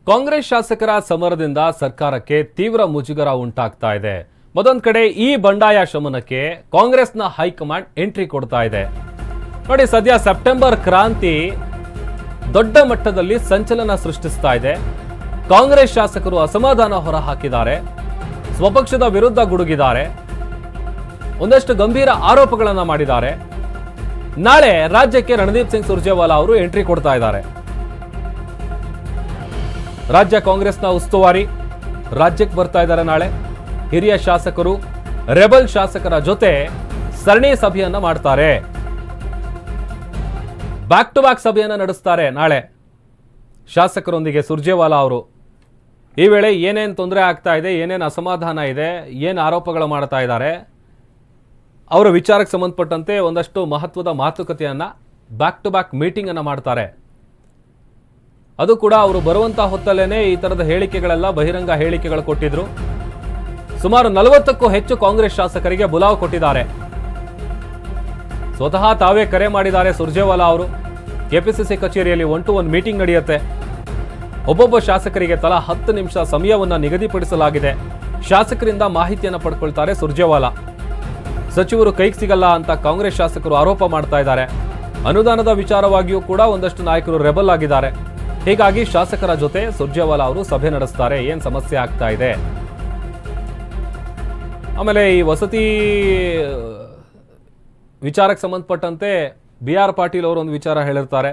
Speaker 1: ಕಾಂಗ್ರೆಸ್ ಶಾಸಕರ ಸಮರದಿಂದ ಸರ್ಕಾರಕ್ಕೆ ತೀವ್ರ ಮುಜುಗರ ಉಂಟಾಗ್ತಾ ಇದೆ. ಮತ್ತೊಂದ್ ಕಡೆ ಈ ಬಂಡಾಯ ಶಮನಕ್ಕೆ ಕಾಂಗ್ರೆಸ್ನ ಹೈಕಮಾಂಡ್ ಎಂಟ್ರಿ ಕೊಡ್ತಾ ಇದೆ. ನೋಡಿ, ಸದ್ಯ ಸೆಪ್ಟೆಂಬರ್ ಕ್ರಾಂತಿ ದೊಡ್ಡ ಮಟ್ಟದಲ್ಲಿ ಸಂಚಲನ ಸೃಷ್ಟಿಸ್ತಾ ಇದೆ. ಕಾಂಗ್ರೆಸ್ ಶಾಸಕರು ಅಸಮಾಧಾನ ಹೊರ ಹಾಕಿದ್ದಾರೆ ಸ್ವಪಕ್ಷದ ವಿರುದ್ಧ ಗುಡುಗಿದ್ದಾರೆ. ಒಂದಷ್ಟು ಗಂಭೀರ ಆರೋಪಗಳನ್ನು ಮಾಡಿದ್ದಾರೆ. ನಾಳೆ ರಾಜ್ಯಕ್ಕೆ ರಣದೀಪ್ ಸಿಂಗ್ ಸುರ್ಜೇವಾಲಾ ಅವರು ಎಂಟ್ರಿ ಕೊಡ್ತಾ ಇದ್ದಾರೆ. ರಾಜ್ಯ ಕಾಂಗ್ರೆಸ್ನ ಉಸ್ತುವಾರಿ, ರಾಜ್ಯಕ್ಕೆ ಬರ್ತಾ ಇದ್ದಾರೆ ನಾಳೆ. ಹಿರಿಯ ಶಾಸಕರು, ರೆಬಲ್ ಶಾಸಕರ ಜೊತೆ ಸರಣಿ ಸಭೆಯನ್ನ ಮಾಡ್ತಾರೆ. ಬ್ಯಾಕ್ ಟು ಬ್ಯಾಕ್ ಸಭೆಯನ್ನ ನಡೆಸ್ತಾರೆ ನಾಳೆ ಶಾಸಕರೊಂದಿಗೆ ಸುರ್ಜೇವಾಲಾ ಅವರು. ಈ ವೇಳೆ ಏನೇನು ತೊಂದರೆ ಆಗ್ತಾ ಇದೆ, ಏನೇನು ಅಸಮಾಧಾನ ಇದೆ, ಏನು ಆರೋಪಗಳು ಮಾಡ್ತಾ ಇದ್ದಾರೆ, ಅವರ ವಿಚಾರಕ್ಕೆ ಸಂಬಂಧಪಟ್ಟಂತೆ ಒಂದಷ್ಟು ಮಹತ್ವದ ಮಾತುಕತೆಯನ್ನ ಬ್ಯಾಕ್ ಟು ಬ್ಯಾಕ್ ಮೀಟಿಂಗ್ ಅನ್ನ ಮಾಡ್ತಾರೆ. ಅದು ಕೂಡ ಅವರು ಬರುವಂತ ಹೊತ್ತಲ್ಲೇ ಈ ಥರದ ಹೇಳಿಕೆಗಳೆಲ್ಲ ಬಹಿರಂಗ ಹೇಳಿಕೆಗಳು ಕೊಟ್ಟಿದ್ರು. ಸುಮಾರು ನಲವತ್ತಕ್ಕೂ ಹೆಚ್ಚು ಕಾಂಗ್ರೆಸ್ ಶಾಸಕರಿಗೆ ಬುಲಾವ್ ಕೊಟ್ಟಿದ್ದಾರೆ. ಸ್ವತಃ ತಾವೇ ಕರೆ ಮಾಡಿದ್ದಾರೆ ಸುರ್ಜೇವಾಲಾ ಅವರು. ಕೆಪಿಸಿಸಿ ಕಚೇರಿಯಲ್ಲಿ ಒನ್ ಟು ಒನ್ ಮೀಟಿಂಗ್ ನಡೆಯುತ್ತೆ. ಒಬ್ಬೊಬ್ಬ ಶಾಸಕರಿಗೆ ತಲಾ ಹತ್ತು ನಿಮಿಷ ಸಮಯವನ್ನು ನಿಗದಿಪಡಿಸಲಾಗಿದೆ. ಶಾಸಕರಿಂದ ಮಾಹಿತಿಯನ್ನು ಪಡ್ಕೊಳ್ತಾರೆ ಸುರ್ಜೇವಾಲಾ. ಸಚಿವರು ಕೈಗೆ ಸಿಗಲ್ಲ ಅಂತ ಕಾಂಗ್ರೆಸ್ ಶಾಸಕರು ಆರೋಪ ಮಾಡ್ತಾ ಇದ್ದಾರೆ. ಅನುದಾನದ ವಿಚಾರವಾಗಿಯೂ ಕೂಡ ಒಂದಷ್ಟು ನಾಯಕರು ರೆಬಲ್ ಆಗಿದ್ದಾರೆ. ಹೀಗಾಗಿ ಶಾಸಕರ ಜೊತೆ ಸುರ್ಜೇವಾಲಾ ಅವರು ಸಭೆ ನಡೆಸ್ತಾರೆ. ಏನ್ ಸಮಸ್ಯೆ ಆಗ್ತಾ ಇದೆ? ಆಮೇಲೆ ಈ ವಸತಿ ವಿಚಾರಕ್ಕೆ ಸಂಬಂಧಪಟ್ಟಂತೆ ಬಿ ಆರ್ ಪಾಟೀಲ್ ಅವರು ಒಂದು ವಿಚಾರ ಹೇಳಿರ್ತಾರೆ.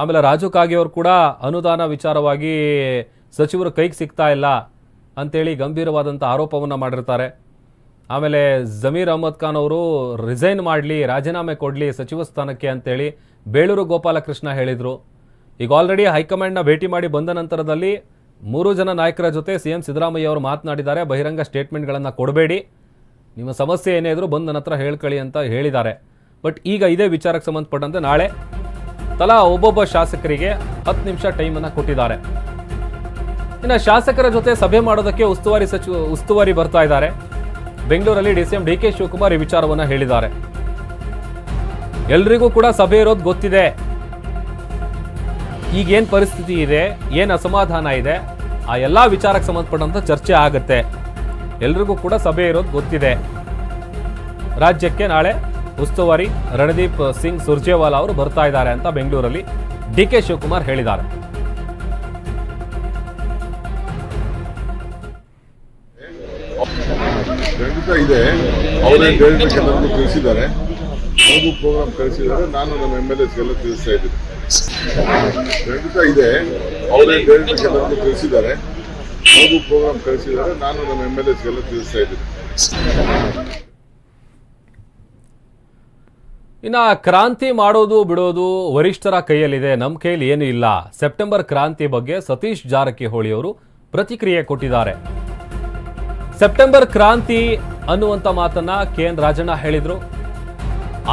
Speaker 1: ಆಮೇಲೆ ರಾಜು ಕಾಗೆ ಅವರು ಕೂಡ ಅನುದಾನ ವಿಚಾರವಾಗಿ ಸಚಿವರು ಕೈಗೆ ಸಿಗ್ತಾ ಇಲ್ಲ ಅಂಥೇಳಿ ಗಂಭೀರವಾದಂಥ ಆರೋಪವನ್ನು ಮಾಡಿರ್ತಾರೆ. ಆಮೇಲೆ ಜಮೀರ್ ಅಹಮದ್ ಖಾನ್ ಅವರು ರಿಸೈನ್ ಮಾಡಲಿ, ರಾಜೀನಾಮೆ ಕೊಡಲಿ ಸಚಿವ ಸ್ಥಾನಕ್ಕೆ ಅಂತೇಳಿ ಬೇಳೂರು ಗೋಪಾಲಕೃಷ್ಣ ಹೇಳಿದರು. ಈಗ ಆಲ್ರೆಡಿ ಹೈಕಮಾಂಡ್ನ ಭೇಟಿ ಮಾಡಿ ಬಂದ ನಂತರದಲ್ಲಿ ಮೂರು ಜನ ನಾಯಕರ ಜೊತೆ ಸಿ ಎಂ ಸಿದ್ದರಾಮಯ್ಯ ಅವರು ಮಾತನಾಡಿದ್ದಾರೆ. ಬಹಿರಂಗ ಸ್ಟೇಟ್ಮೆಂಟ್ಗಳನ್ನು ಕೊಡಬೇಡಿ. ನಿಮ್ಮ ಸಮಸ್ಯೆ ಏನೇ ಇದ್ರೂ ಬಂದು ನನ್ನ ಹತ್ರ ಅಂತ ಹೇಳಿದ್ದಾರೆ. ಬಟ್ ಈಗ ಇದೇ ವಿಚಾರಕ್ಕೆ ಸಂಬಂಧಪಟ್ಟಂತೆ ನಾಳೆ ತಲಾ ಒಬ್ಬೊಬ್ಬ ಶಾಸಕರಿಗೆ ಹತ್ತು ನಿಮಿಷ ಟೈಮನ್ನು ಕೊಟ್ಟಿದ್ದಾರೆ. ಇನ್ನು ಶಾಸಕರ ಜೊತೆ ಸಭೆ ಮಾಡೋದಕ್ಕೆ ಉಸ್ತುವಾರಿ ಸಚಿವ, ಉಸ್ತುವಾರಿ ಬರ್ತಾ ಇದ್ದಾರೆ. ಬೆಂಗಳೂರಲ್ಲಿ D C M D K Shivakumar ಈ ವಿಚಾರವನ್ನ ಹೇಳಿದ್ದಾರೆ. ಎಲ್ರಿಗೂ ಕೂಡ ಸಭೆ ಇರೋದು ಗೊತ್ತಿದೆ. ಈಗೇನ್ ಪರಿಸ್ಥಿತಿ ಇದೆ, ಏನು ಅಸಮಾಧಾನ ಇದೆ, ಆ ಎಲ್ಲ ವಿಚಾರಕ್ಕೆ ಸಂಬಂಧಪಟ್ಟಂಥ ಚರ್ಚೆ ಆಗುತ್ತೆ. ಎಲ್ರಿಗೂ ಕೂಡ ಸಭೆ ಇರೋದು ಗೊತ್ತಿದೆ. ರಾಜ್ಯಕ್ಕೆ ನಾಳೆ ಉಸ್ತುವಾರಿ ರಣದೀಪ್ ಸಿಂಗ್ ಸುರ್ಜೇವಾಲಾ ಅವರು ಬರ್ತಾ ಇದ್ದಾರೆ ಅಂತ ಬೆಂಗಳೂರಲ್ಲಿ ಡಿ ಕೆ ಶಿವಕುಮಾರ್ ಹೇಳಿದ್ದಾರೆ.
Speaker 5: ಇದೆ. ತಿಳಿಸಿದ್ದಾರೆ. ಪ್ರೋಗ್ರಾಮ್ ಕಳಿಸಿದ್ದಾರೆ. ನಾನು ನಮ್ಮ ಎಂ ಎಲ್ ಎಸ್ಗೆಲ್ಲ ತಿಳಿಸ್ತಾ ಇದ್ದೀನಿ. ಖಂಡಿತ ಇದೆ. ಅವರೇ ತಿಳಿಸಿದ್ದಾರೆ. ಅವರು ಪ್ರೋಗ್ರಾಮ್ ಕಳಿಸಿದ್ದಾರೆ. ನಾನು ನಮ್ಮ ಎಲ್ ತಿಳಿಸ್ತಾ
Speaker 1: ಇನ್ನ ಕ್ರಾಂತಿ ಮಾಡೋದು ಬಿಡೋದು ವರಿಷ್ಠರ ಕೈಯಲ್ಲಿದೆ. ನಮ್ಮ ಕೈಯಲ್ಲಿ ಏನು ಇಲ್ಲ. ಸೆಪ್ಟೆಂಬರ್ ಕ್ರಾಂತಿ ಬಗ್ಗೆ ಸತೀಶ್ ಜಾರಕಿಹೊಳಿ ಅವರು ಪ್ರತಿಕ್ರಿಯೆ ಕೊಟ್ಟಿದ್ದಾರೆ. ಸೆಪ್ಟೆಂಬರ್ ಕ್ರಾಂತಿ ಅನ್ನುವಂಥ ಮಾತನ್ನ ಕೆ ಎನ್ ರಾಜಣ್ಣ ಹೇಳಿದ್ರು.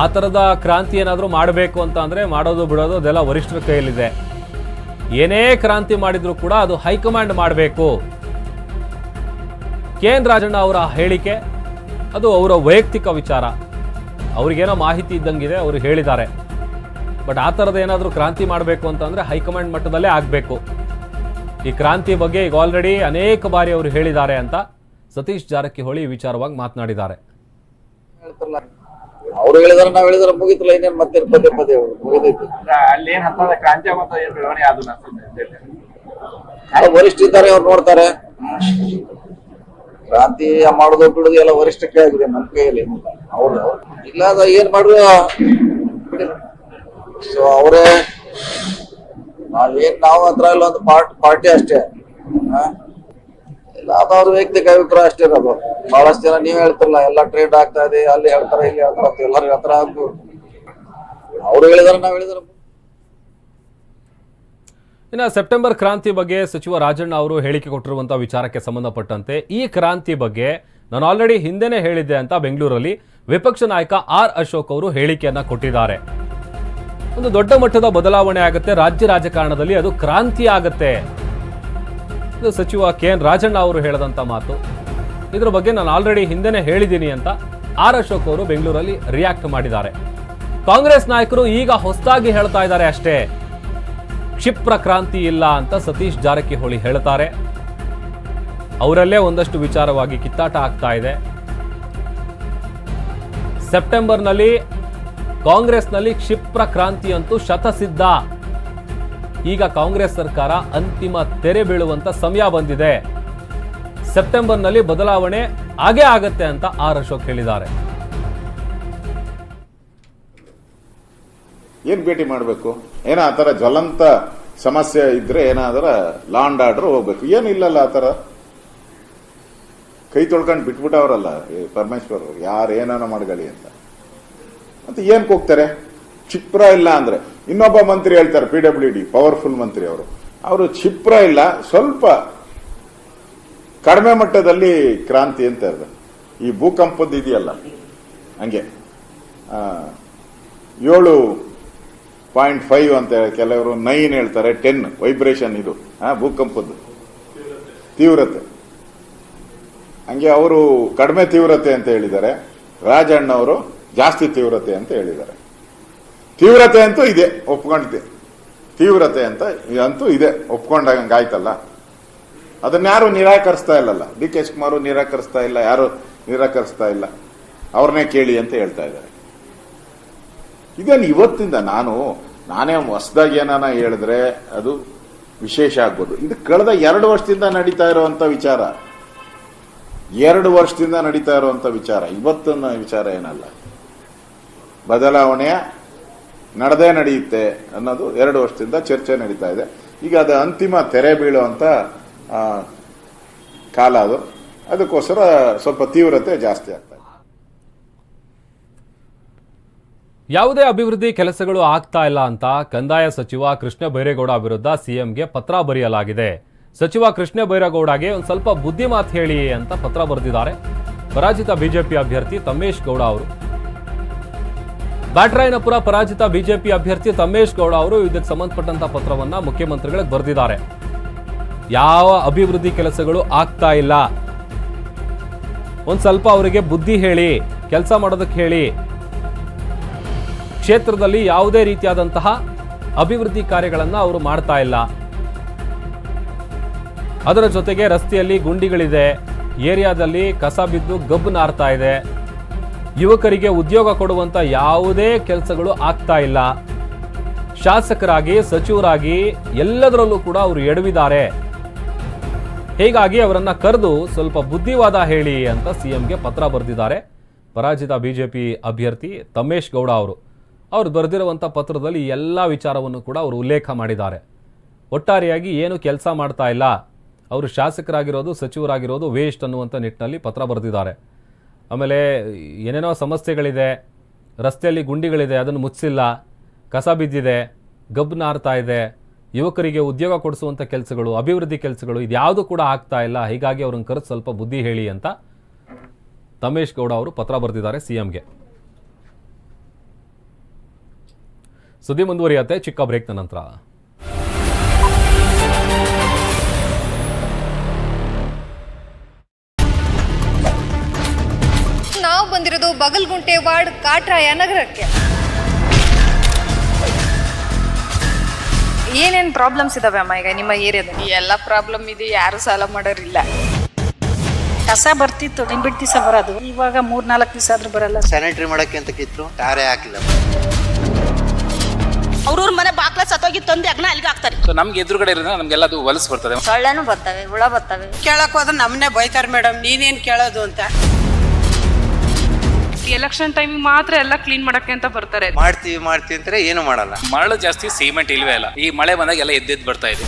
Speaker 1: ಆ ಥರದ ಕ್ರಾಂತಿ ಏನಾದರೂ ಮಾಡಬೇಕು ಅಂತ ಅಂದರೆ ಮಾಡೋದು, ಬಿಡೋದು ಅದೆಲ್ಲ ವರಿಷ್ಠರ ಕೈಯಲ್ಲಿದೆ. ಏನೇ ಕ್ರಾಂತಿ ಮಾಡಿದರೂ ಕೂಡ ಅದು ಹೈಕಮಾಂಡ್ ಮಾಡಬೇಕು. ಕೆ ಎನ್ ರಾಜಣ್ಣ ಅವರ ಹೇಳಿಕೆ, ಅದು ಅವರ ವೈಯಕ್ತಿಕ ವಿಚಾರ. ಅವ್ರಿಗೇನೋ ಮಾಹಿತಿ ಇದ್ದಂಗಿದೆ, ಅವರು ಹೇಳಿದ್ದಾರೆ. ಬಟ್ ಆ ಥರದ ಏನಾದರೂ ಕ್ರಾಂತಿ ಮಾಡಬೇಕು ಅಂತಂದರೆ ಹೈಕಮಾಂಡ್ ಮಟ್ಟದಲ್ಲೇ ಆಗಬೇಕು. ಈ ಕ್ರಾಂತಿ ಬಗ್ಗೆ ಈಗ ಆಲ್ರೆಡಿ ಅನೇಕ ಬಾರಿ ಅವರು ಹೇಳಿದ್ದಾರೆ ಅಂತ ಸತೀಶ್ ಜಾರಕಿಹೊಳಿ ವಿಚಾರವಾಗಿ ಮಾತನಾಡಿದ್ದಾರೆ.
Speaker 8: ಅವ್ರು ಹೇಳಿದಾರೆ ನಾವ್ ಹೇಳಿದಾರೆ ಮುಗಿತಲ್ಲ ಇನ್ನೇನ್ ಮತ್ತೆ ಪದೇ ಪದೇ. ಮುಗಿದೈತಿ.
Speaker 4: ಅಲ್ಲಿ ಏನ್ ಹತ್ತದ? ಕ್ರಾಂತಿ ಮತ ಏನ್ ಬೆಳವಣಿಗೆ ಅದು
Speaker 8: ವರಿಷ್ಠ ಇದ್ದಾರೆ ಅವ್ರು ನೋಡ್ತಾರೆ. ಕ್ರಾಂತಿ ಮಾಡೋದು ಬಿಡುದು ಎಲ್ಲ ವರಿಷ್ಠ ಆಗಿದೆ ನಮ್ಮ ಕೈಯಲ್ಲಿ ಅವ್ರು ಇಲ್ಲ ಅದ ಏನ್ ಮಾಡ್ರು ಸೊ ಅವರೇ ನಾವೇನ್ ನಾವು ಹತ್ರ ಇಲ್ಲ ಒಂದು ಪಾರ್ಟ್ ಪಾರ್ಟಿ ಅಷ್ಟೇ. ಹಾ? ಇಲ್ಲ, ಅದು ಅವ್ರ ವೈಯಕ್ತಿಕ ಅಭಿಪ್ರಾಯ ಅಷ್ಟೇ ಅದು ಬಹಳಷ್ಟು ಜನ ನೀವ್ ಹೇಳ್ತಿರಲ್ಲ, ಎಲ್ಲ ಟ್ರೇಡ್ ಆಗ್ತಾ ಇದೆ, ಅಲ್ಲಿ ಹೇಳ್ತಾರೆ, ಇಲ್ಲಿ ಹೇಳ್ತಾರೆ ಅಂತ ಎಲ್ಲರೂ ಹೇಳ್ತಾರ ಅವ್ರು ಹೇಳಿದಾರೆ, ನಾವ್ ಹೇಳಿದಾರೆ.
Speaker 1: ಇನ್ನು ಸೆಪ್ಟೆಂಬರ್ ಕ್ರಾಂತಿ ಬಗ್ಗೆ ಸಚಿವ ರಾಜಣ್ಣ ಅವರು ಹೇಳಿಕೆ ಕೊಟ್ಟಿರುವಂತಹ ವಿಚಾರಕ್ಕೆ ಸಂಬಂಧಪಟ್ಟಂತೆ, ಈ ಕ್ರಾಂತಿ ಬಗ್ಗೆ ನಾನು ಆಲ್ರೆಡಿ ಹಿಂದೆನೇ ಹೇಳಿದ್ದೆ ಅಂತ ಬೆಂಗಳೂರಲ್ಲಿ ವಿಪಕ್ಷ ನಾಯಕ ಆರ್ ಅಶೋಕ್ ಅವರು ಹೇಳಿಕೆಯನ್ನ ಕೊಟ್ಟಿದ್ದಾರೆ. ಒಂದು ದೊಡ್ಡ ಮಟ್ಟದ ಬದಲಾವಣೆ ಆಗುತ್ತೆ, ರಾಜ್ಯ ರಾಜಕಾರಣದಲ್ಲಿ ಅದು ಕ್ರಾಂತಿ ಆಗುತ್ತೆ. ಇದು ಸಚಿವ ಕೆ ಎನ್ ರಾಜಣ್ಣ ಅವರು ಹೇಳದಂತ ಮಾತು. ಇದ್ರ ಬಗ್ಗೆ ನಾನು ಆಲ್ರೆಡಿ ಹಿಂದೆನೇ ಹೇಳಿದ್ದೀನಿ ಅಂತ ಆರ್ ಅಶೋಕ್ ಅವರು ಬೆಂಗಳೂರಲ್ಲಿ ರಿಯಾಕ್ಟ್ ಮಾಡಿದ್ದಾರೆ. ಕಾಂಗ್ರೆಸ್ ನಾಯಕರು ಈಗ ಹೊಸದಾಗಿ ಹೇಳ್ತಾ ಇದ್ದಾರೆ ಅಷ್ಟೇ. ಕ್ಷಿಪ್ರ ಕ್ರಾಂತಿ ಇಲ್ಲ ಅಂತ ಸತೀಶ್ ಜಾರಕಿಹೊಳಿ ಹೇಳ್ತಾರೆ. ಅವರಲ್ಲೇ ಒಂದಷ್ಟು ವಿಚಾರವಾಗಿ ಕಿತ್ತಾಟ ಆಗ್ತಾ ಇದೆ. ಸೆಪ್ಟೆಂಬರ್ನಲ್ಲಿ ಕಾಂಗ್ರೆಸ್ನಲ್ಲಿ ಕ್ಷಿಪ್ರ ಕ್ರಾಂತಿ ಅಂತೂ ಶತಸಿದ್ಧ. ಈಗ ಕಾಂಗ್ರೆಸ್ ಸರ್ಕಾರ ಅಂತಿಮ ತೆರೆ ಬೀಳುವಂತ ಸಮಯ ಬಂದಿದೆ. ಸೆಪ್ಟೆಂಬರ್ನಲ್ಲಿ ಬದಲಾವಣೆ ಆಗೇ ಆಗತ್ತೆ ಅಂತ ಆರ್ ಅಶೋಕ್ ಹೇಳಿದ್ದಾರೆ.
Speaker 2: ಏನ್ ಭೇಟಿ ಮಾಡಬೇಕು? ಏನೋ ಆ ಥರ ಜ್ವಲಂತ ಸಮಸ್ಯೆ ಇದ್ರೆ ಏನಾದ್ರ ಲಾಂಡ್ ಆರ್ಡರ್ ಹೋಗ್ಬೇಕು. ಏನಿಲ್ಲಲ್ಲ ಆ ಥರ? ಕೈ ತೊಳ್ಕೊಂಡು ಬಿಟ್ಬಿಟ್ಟವ್ರಲ್ಲ ಪರಮೇಶ್ವರ್ ಯಾರು ಏನಾನ ಮಾಡ್ಕೊಳ್ಳಿ ಅಂತ. ಮತ್ತೆ ಏನಕ್ಕೆ ಹೋಗ್ತಾರೆ? ಕ್ಷಿಪ್ರ ಇಲ್ಲ ಅಂದ್ರೆ. ಇನ್ನೊಬ್ಬ ಮಂತ್ರಿ ಹೇಳ್ತಾರೆ ಪಿ ಡಬ್ಲ್ಯೂ ಡಿ ಪವರ್ಫುಲ್ ಮಂತ್ರಿ ಅವರು. ಅವರು ಕ್ಷಿಪ್ರ ಇಲ್ಲ, ಸ್ವಲ್ಪ ಕಡಿಮೆ ಮಟ್ಟದಲ್ಲಿ ಕ್ರಾಂತಿ ಅಂತ ಇರ್ತದೆ ಈ ಭೂಕಂಪದ ಇದೆಯಲ್ಲ, ಹಂಗೆ. ಏಳು ಪಾಯಿಂಟ್ ಫೈವ್ ಅಂತ ಕೆಲವರು ನೈನ್ ಹೇಳ್ತಾರೆ, ಟೆನ್ ವೈಬ್ರೇಷನ್ ಇದು ಹಾ ಭೂಕಂಪದ್ದು. ತೀವ್ರತೆ. ಹಂಗೆ ಅವರು ಕಡಿಮೆ ತೀವ್ರತೆ ಅಂತ ಹೇಳಿದ್ದಾರೆ. ರಾಜಣ್ಣ ಅವರು ಜಾಸ್ತಿ ತೀವ್ರತೆ ಅಂತ ಹೇಳಿದ್ದಾರೆ. ತೀವ್ರತೆ ಅಂತೂ ಇದೆ, ಒಪ್ಕೊಂಡಿದ್ದೆ. ತೀವ್ರತೆ ಅಂತ, ಅಂತೂ ಇದೆ, ಒಪ್ಕೊಂಡಂಗೆ ಆಯ್ತಲ್ಲ ಅದನ್ನ ಯಾರು ನಿರಾಕರಿಸ್ತಾ ಇಲ್ಲಲ್ಲ. ಡಿ ಕೆ ಶಿವಕುಮಾರ್ ನಿರಾಕರಿಸ್ತಾ ಇಲ್ಲ, ಯಾರು ನಿರಾಕರಿಸ್ತಾ ಇಲ್ಲ. ಅವ್ರನ್ನೇ ಕೇಳಿ ಅಂತ ಹೇಳ್ತಾ ಇದ್ದಾರೆ. ಇದೇನು ಇವತ್ತಿಂದ ನಾನು, ನಾನೇ ಹೊಸದಾಗಿ ಏನಾನ ಹೇಳಿದ್ರೆ ಅದು ವಿಶೇಷ ಆಗ್ಬೋದು. ಇದು ಕಳೆದ ಎರಡು ವರ್ಷದಿಂದ ನಡೀತಾ ಇರುವಂತ ವಿಚಾರ. ಎರಡು ವರ್ಷದಿಂದ ನಡೀತಾ ಇರುವಂತ ವಿಚಾರ. ಇವತ್ತಿನ ವಿಚಾರ ಏನಲ್ಲ. ಬದಲಾವಣೆಯ ನಡೆದೇ ನಡೆಯುತ್ತೆ ಅನ್ನೋದು ಎರಡು ವರ್ಷದಿಂದ ಚರ್ಚೆ ನಡೀತಾ ಇದೆ. ಈಗ ಅದು ಅಂತಿಮ ತೆರೆ ಬೀಳುವಂಥ ಕಾಲ ಅದು. ಅದಕ್ಕೋಸ್ಕರ ಸ್ವಲ್ಪ ತೀವ್ರತೆ ಜಾಸ್ತಿ ಆಗ್ತದೆ
Speaker 1: ಯಾವುದೇ ಅಭಿವೃದ್ಧಿ ಕೆಲಸಗಳು ಆಗ್ತಾ ಇಲ್ಲ ಅಂತ ಕಂದಾಯ ಸಚಿವ ಕೃಷ್ಣ ಬೈರೇಗೌಡ ವಿರುದ್ಧ ಸಿಎಂಗೆ ಪತ್ರ ಬರೆಯಲಾಗಿದೆ. ಸಚಿವ ಕೃಷ್ಣ ಬೈರೇಗೌಡಗೆ ಒಂದು ಸ್ವಲ್ಪ ಬುದ್ಧಿಮಾತು ಹೇಳಿ ಅಂತ ಪತ್ರ ಬರೆದಿದ್ದಾರೆ. ಪರಾಜಿತ ಬಿಜೆಪಿ ಅಭ್ಯರ್ಥಿ ತಮ್ಮೇಶ್ ಗೌಡ ಅವರು. ಬ್ಯಾಟರಾಯನಪುರ ಪರಾಜಿತ ಬಿಜೆಪಿ ಅಭ್ಯರ್ಥಿ ತಮ್ಮೇಶ್ ಗೌಡ ಅವರು ಇದಕ್ಕೆ ಸಂಬಂಧಪಟ್ಟಂತ ಪತ್ರವನ್ನ ಮುಖ್ಯಮಂತ್ರಿಗಳಿಗೆ ಬರೆದಿದ್ದಾರೆ. ಯಾವ ಅಭಿವೃದ್ಧಿ ಕೆಲಸಗಳು ಆಗ್ತಾ ಇಲ್ಲ? ಒಂದ್ ಸ್ವಲ್ಪ ಅವರಿಗೆ ಬುದ್ಧಿ ಹೇಳಿ, ಕೆಲಸ ಮಾಡೋದಕ್ಕೆ ಹೇಳಿ. ಕ್ಷೇತ್ರದಲ್ಲಿ ಯಾವುದೇ ರೀತಿಯಾದಂತಹ ಅಭಿವೃದ್ಧಿ ಕಾರ್ಯಗಳನ್ನು ಅವರು ಮಾಡ್ತಾ ಇಲ್ಲ. ಅದರ ಜೊತೆಗೆ ರಸ್ತೆಯಲ್ಲಿ ಗುಂಡಿಗಳಿದೆ. ಏರಿಯಾದಲ್ಲಿ ಕಸ ಬಿದ್ದು ಗಬ್ಬು ನಾರ್ತಾ ಇದೆ. ಯುವಕರಿಗೆ ಉದ್ಯೋಗ ಕೊಡುವಂತ ಯಾವುದೇ ಕೆಲಸಗಳು ಆಗ್ತಾ ಇಲ್ಲ. ಶಾಸಕರಾಗಿ, ಸಚಿವರಾಗಿ ಎಲ್ಲದರಲ್ಲೂ ಕೂಡ ಅವರು ಎಡವಿದ್ದಾರೆ. ಹೀಗಾಗಿ ಅವರನ್ನು ಕರೆದು ಸ್ವಲ್ಪ ಬುದ್ಧಿವಾದ ಹೇಳಿ ಅಂತ ಸಿಎಂಗೆ ಪತ್ರ ಬರೆದಿದ್ದಾರೆ. ಪರಾಜಿತ ಬಿಜೆಪಿ ಅಭ್ಯರ್ಥಿ ತಮೇಶ್ ಗೌಡ ಅವರು. ಅವರು ಬರೆದಿರುವಂಥ ಪತ್ರದಲ್ಲಿ ಎಲ್ಲ ವಿಚಾರವನ್ನು ಕೂಡ ಅವರು ಉಲ್ಲೇಖ ಮಾಡಿದ್ದಾರೆ. ಒಟ್ಟಾರೆಯಾಗಿ ಏನು ಕೆಲಸ ಮಾಡ್ತಾ ಇಲ್ಲ. ಅವರು ಶಾಸಕರಾಗಿರೋದು, ಸಚಿವರಾಗಿರೋದು ವೇಸ್ಟ್ ಅನ್ನುವಂಥ ನಿಟ್ಟಿನಲ್ಲಿ ಪತ್ರ ಬರೆದಿದ್ದಾರೆ. ಆಮೇಲೆ ಏನೇನೋ ಸಮಸ್ಯೆಗಳಿದೆ, ರಸ್ತೆಯಲ್ಲಿ ಗುಂಡಿಗಳಿದೆ, ಅದನ್ನು ಮುಚ್ಚಿಲ್ಲ, ಕಸ ಬಿದ್ದಿದೆ ಗಬ್ಬು ನಾರ್ತಾ ಇದೆ, ಯುವಕರಿಗೆ ಉದ್ಯೋಗ ಕೊಡಿಸುವಂಥ ಕೆಲಸಗಳು, ಅಭಿವೃದ್ಧಿ ಕೆಲಸಗಳು ಇದ್ಯಾವುದು ಕೂಡ ಆಗ್ತಾ ಇಲ್ಲ, ಹೀಗಾಗಿ ಅವ್ರನ್ನ ಕರೆದು ಸ್ವಲ್ಪ ಬುದ್ಧಿ ಹೇಳಿ ಅಂತ ತಮೇಶ್ ಗೌಡ ಅವರು ಪತ್ರ ಬರೆದಿದ್ದಾರೆ ಸಿಎಂಗೆ. ಸುದ್ದಿ ಮುಂದುವರಿಯತ್ತೆ, ಚಿಕ್ಕ ಬ್ರೇಕ್ನ ನಂತರ.
Speaker 9: ಬಂದಿರೋದು ಬಗಲ್ಗುಂಟೆ ವಾರ್ಡ್ ಕಾಟ್ರಾಯ ನಗರಕ್ಕೆ. ಏನೇನು ಪ್ರಾಬ್ಲಮ್ಸ್ ಇದಾವೆ ಅಮ್ಮ ಈಗ ನಿಮ್ಮ ಏರಿಯಾದಲ್ಲಿ?
Speaker 10: ಎಲ್ಲ ಪ್ರಾಬ್ಲಮ್ ಇದೆ ಯಾರು ಸಾಲ ಮಾಡೋರಿಲ್ಲ.
Speaker 11: ಕಸ ಬರ್ತಿತ್ತು ನಿಂಬಿಟ್ಟು ದಿವಸ ಬರೋದು. ಇವಾಗ ಮೂರ್ ನಾಲ್ಕು ದಿವಸ ಆದ್ರೂ ಬರಲ್ಲ.
Speaker 12: ಸ್ಯಾನಿಟರಿ ಮಾಡಕ್ಕೆ ಅಂತ ಕಿತ್ತು? ತಾರೆ ಹಾಕಿಲ್ಲ.
Speaker 11: ಅವ್ರವ್ರ ಮನೆ ಬಾಕ್ಲ ಸತ್ತೋಗಿ ತಂದು ಅಗ್ನ ಅಲ್ಲಿಗೆ ಹಾಕ್ತಾರೆ.
Speaker 4: ಸೊ ನಮ್ಗೆ ಎದುರುಗಡೆ ಇರೋದ್ರಿಂದ ನಮ್ಗೆಲ್ಲ ಅದು ಹೊಲಸು ಬರ್ತದೆ.
Speaker 9: ಸೊಳ್ಳೆನೂ ಬರ್ತವೆ ಹುಳ ಬರ್ತವೆ.
Speaker 11: ಕೇಳಕ್ ಹೋದ್ರೆ ನಮ್ಮನ್ನೇ ಬೈತಾರೆ ಮೇಡಮ್ ನೀನೇನ್ ಕೇಳೋದು ಅಂತ.
Speaker 10: ಎಲೆಕ್ಷನ್ ಟೈಮ್ ಮಾತ್ರ ಎಲ್ಲ ಕ್ಲೀನ್ ಮಾಡಕ್ಕೆ ಅಂತ ಬರ್ತಾರೆ.
Speaker 12: ಮಾಡ್ತೀವಿ ಮಾಡ್ತೀವಿ ಅಂತಾರೆ ಏನು ಮಾಡಲ್ಲ.
Speaker 4: ಮರಳು ಜಾಸ್ತಿ ಸಿಮೆಂಟ್ ಇಲ್ವೇ ಇಲ್ಲ. ಈ ಮಳೆ ಬಂದಾಗ ಎಲ್ಲ ಎದ್ದೆದ್ದು ಬರ್ತಾ ಇದೆ.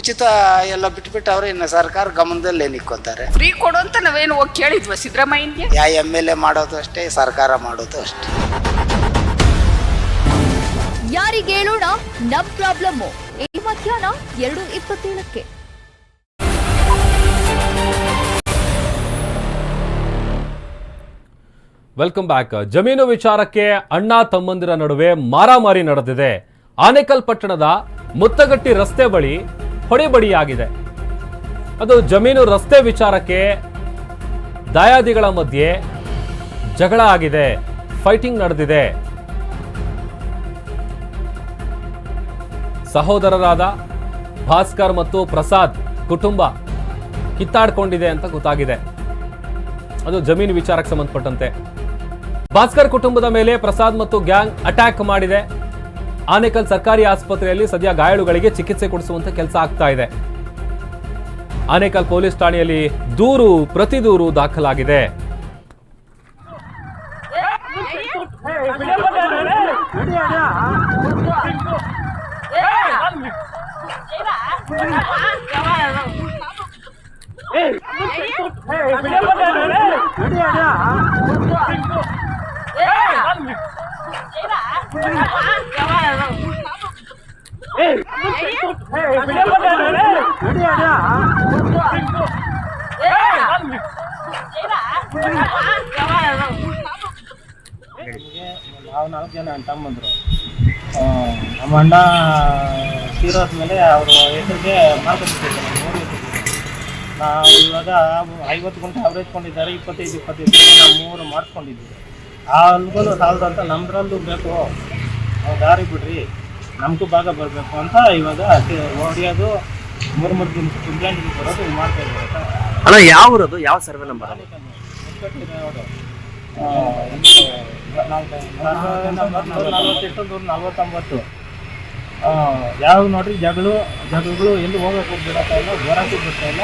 Speaker 11: ಉಚಿತ ಎಲ್ಲ ಬಿಟ್ಬಿಟ್ಟು ಅವ್ರು ಇನ್ನು ಸರ್ಕಾರ ಗಮನದಲ್ಲೇ ನಿಕ್ಕೋತಾರೆ
Speaker 10: ಫ್ರೀ ಕೊಡು ಅಂತ ನಾವೇನು ಹೋಗಿ ಕೇಳಿದ್ವ ಸಿದ್ದರಾಮಯ್ಯ
Speaker 11: ಯಾ ಎಂ ಎಲ್ ಎ ಮಾಡೋದು ಅಷ್ಟೇ ಸರ್ಕಾರ ಮಾಡೋದು ಅಷ್ಟೇ.
Speaker 9: ಯಾರಿಗೆ ಹೇಳೋಣ ನಮ್ ಪ್ರಾಬ್ಲಮ್ ಈ ಮಧ್ಯಾಹ್ನ ಎರಡು ಇಪ್ಪತ್ತೇಳಕ್ಕೆ.
Speaker 1: ವೆಲ್ಕಮ್ ಬ್ಯಾಕ್ ಜಮೀನು ವಿಚಾರಕ್ಕೆ ಅಣ್ಣ ತಮ್ಮಂದಿರ ನಡುವೆ ಮಾರಾಮಾರಿ ನಡೆದಿದೆ. ಆನೇಕಲ್ ಪಟ್ಟಣದ ಮುತ್ತಗಟ್ಟಿ ರಸ್ತೆ ಬಳಿ ಹೊಡೆಬಡಿಯಾಗಿದೆ. ಅದು ಜಮೀನು ರಸ್ತೆ ವಿಚಾರಕ್ಕೆ ದಾಯಾದಿಗಳ ಮಧ್ಯೆ ಜಗಳ ಆಗಿದೆ. ಫೈಟಿಂಗ್ ನಡೆದಿದೆ. ಸಹೋದರರಾದ ಭಾಸ್ಕರ್ ಮತ್ತು ಪ್ರಸಾದ್ ಕುಟುಂಬ ಕಿತ್ತಾಡ್ಕೊಂಡಿದೆ ಅಂತ ಗೊತ್ತಾಗಿದೆ. ಅದು ಜಮೀನು ವಿಚಾರಕ್ಕೆ ಸಂಬಂಧಪಟ್ಟಂತೆ. ಭಾಸ್ಕರ್ ಕುಟುಂಬದ ಮೇಲೆ ಪ್ರಸಾದ್ ಮತ್ತು ಗ್ಯಾಂಗ್ ಅಟ್ಯಾಕ್ ಮಾಡಿದೆ. ಆನೇಕಲ್ ಸರ್ಕಾರಿ ಆಸ್ಪತ್ರೆಯಲ್ಲಿ ಸದ್ಯ ಗಾಯಾಳುಗಳಿಗೆ ಚಿಕಿತ್ಸೆ ಕೊಡಿಸುವಂತ ಕೆಲಸ ಆಗ್ತಾ ಇದೆ. ಆನೇಕಲ್ ಪೊಲೀಸ್ ಠಾಣೆಯಲ್ಲಿ ದೂರು ಪ್ರತಿ ದೂರು ದಾಖಲಾಗಿದೆ
Speaker 6: ನಾಲ್ಕು ಜನ ಅಣ್ಣ ತಮ್ಮಂದ್ರು ಆ, ನಮ್ಮ ಅಣ್ಣ ತೀರೋದ್ಮೇಲೆ ಅವರು ಹೆಸರಿಗೆ ಮಾಡ್ಕೊಂಡಿದ್ದಾರೆ ಮೂರು ನಾವು ಇವಾಗ ಐವತ್ತು ಗುಂಟೆ ಅವರೇಜ್ ಕೊಂಡಿದ್ದಾರೆ ಇಪ್ಪತ್ತೈದು ಇಪ್ಪತ್ತೈದು ಗುಂಟೆ ನಾವು ಮೂರು ಮಾಡಿಸ್ಕೊಂಡಿದ್ದೀವಿ ಅಲ್ಗೂ ಸಾಲದಂತ ನಮ್ದ್ರಲ್ಲೂ ಬೇಕು. ನಾವು ದಾರಿ ಬಿಡ್ರಿ. ನಮಗೂ ಭಾಗ ಬರಬೇಕು ಅಂತ ಇವಾಗ ಹೊಡೆಯೋದು ಮೂರು ಮೂರು ದಿನ ಕಂಪ್ಲೇಂಟ್ ಬರೋದು ಇದು ಮಾಡ್ತಾ ಇದ್ದಾರೆ.
Speaker 12: ಅಲ್ಲ ಯಾವ ಊರದು? ಯಾವ ಸರ್ವೆ ನಂಬರ್
Speaker 6: ನಲವತ್ತೆಂಟು ನೂರ ನಲವತ್ತೊಂಬತ್ತು. ಆ, ಯಾವ ನೋಡ್ರಿ ಜಗಳು ಜಗಳಗಳು ಎಲ್ಲಿ ಹೋಗಕ್ಕೆ ಬಿಡತ್ತಾ ಇಲ್ಲ ಜ್ವರಕ್ಕೆ ಬಿಡ್ತಾ ಇಲ್ಲ.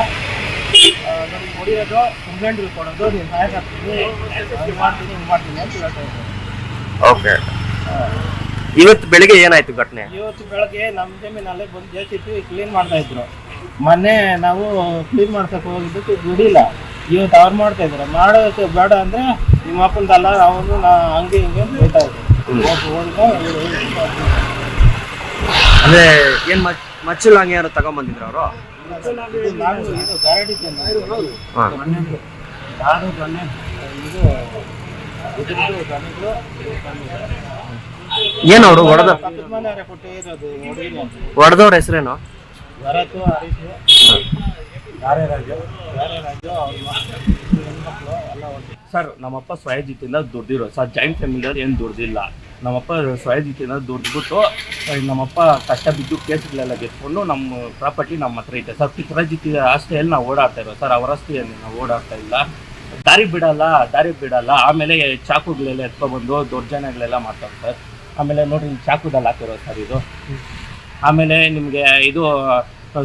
Speaker 6: ಹೊಡಿಯೋದು ಕಂಪ್ಲೇಂಟ್ಗಳು ಕೊಡೋದು ಸಹಾಯ ಮಾಡ್ತೀನಿ ಮಾಡ್ತೀನಿ ಅಂತ ಹೇಳ್ತಾ ಇದ್ದಾರೆ.
Speaker 12: ಓಕೆ ಇವತ್ತು ಬೆಳಿಗ್ಗೆ ಏನಾಯ್ತು ಘಟನೆ?
Speaker 6: ಇವತ್ತು ಬೆಳಗ್ಗೆ ನಮ್ಮ ಜಮೀನಲ್ಲೇ ಬಂದು ಜೆ ಸಿ ಪಿ ಕ್ಲೀನ್ ಮಾಡ್ತಾ ಇದ್ರು. ಮೊನ್ನೆ ನಾವು ಕ್ಲೀನ್ ಮಾಡ್ಸಕ್ಕೆ ಹೋಗಿದ್ದಕ್ಕೆ ದುಡಿಲ್ಲ. ಇವತ್ತು ಅವ್ರು ಮಾಡ್ತಾ ಇದ್ರು ಮಾಡೋದಕ್ಕೆ ಬೇಡ ಅಂದ್ರೆ ನಿಮ್ಮ ಅಪ್ಪಂದಲ್ಲ ಅವನು ನಾ ಹಂಗೆ ಹಿಂಗೆ ಅಂತ ಹೇಳ್ತಾ ಇದ್ದಾರೆ
Speaker 12: ಅಂದ್ರೆ ಏನ್ ಮಚ್- ಮಚ್ಚಲ್ ಹಂಗೆ ಯಾರು ತಗೊಂಡ್ಬಂದಿದ್ರು ಅವರು?
Speaker 6: ಇದು ನಾನು ಇದು ಇದು
Speaker 12: ಏನು ಅವರು ಒಡೆದ
Speaker 6: ಪಕ್ಕದ
Speaker 12: ಹೊಡೆದವ್ರ ಹೆಸರೇನು?
Speaker 6: ಭರತ್ ಹರೀಶ್ ಯಾರೇ ರಾಜು ಯಾರೇ ರಾಜು ಅವ್ರ ಹೆಣ್ಮಕ್ಳು ಎಲ್ಲ ಒಂದು
Speaker 13: ಸರ್, ನಮ್ಮಪ್ಪ ಸ್ವಯಜಿತಿಂದ ದುಡ್ದಿರೋ ಸರ್ ಜಾಯಿಂಟ್ ಫ್ಯಾಮಿಲಿಯವ್ರು ಏನು ದುಡ್ದಿಲ್ಲ. ನಮ್ಮಪ್ಪ ಸ್ವಯಜಿತಿಂದ ದುಡ್ದ್ಬಿಟ್ಟು ನಮ್ಮಪ್ಪ ಕಷ್ಟ ಬಿದ್ದು ಕೇಸ್ಗಳೆಲ್ಲ ಗೆದ್ಕೊಂಡು ನಮ್ಮ ಪ್ರಾಪರ್ಟಿ ನಮ್ಮ ಹತ್ರ ಇದೆ. ಸರ್ ಅಷ್ಟೇ ಆಸ್ತಿಯಲ್ಲಿ ನಾವು ಓಡಾಡ್ತಾ ಇರೋ ಸರ್, ಅವರ ಆಸ್ತಿಯಲ್ಲಿ ನಾವು ಓಡಾಡ್ತಾ ಇಲ್ಲ? ದಾರಿ ಬಿಡಲ್ಲ ದಾರಿ ಬಿಡಲ್ಲ. ಆಮೇಲೆ ಚಾಕುಗಳೆಲ್ಲ ಎತ್ಕೊಬಂದು ದೌರ್ಜನ್ಯಗಳೆಲ್ಲ ಮಾಡ್ತಾರೆ ಸರ್ ಆಮೇಲೆ ನೋಡಿ ಚಾಕುದಲ್ಲಿ ಹಾಕಿರೋ ಸರ್ ಇದು. ಆಮೇಲೆ ನಿಮಗೆ ಇದು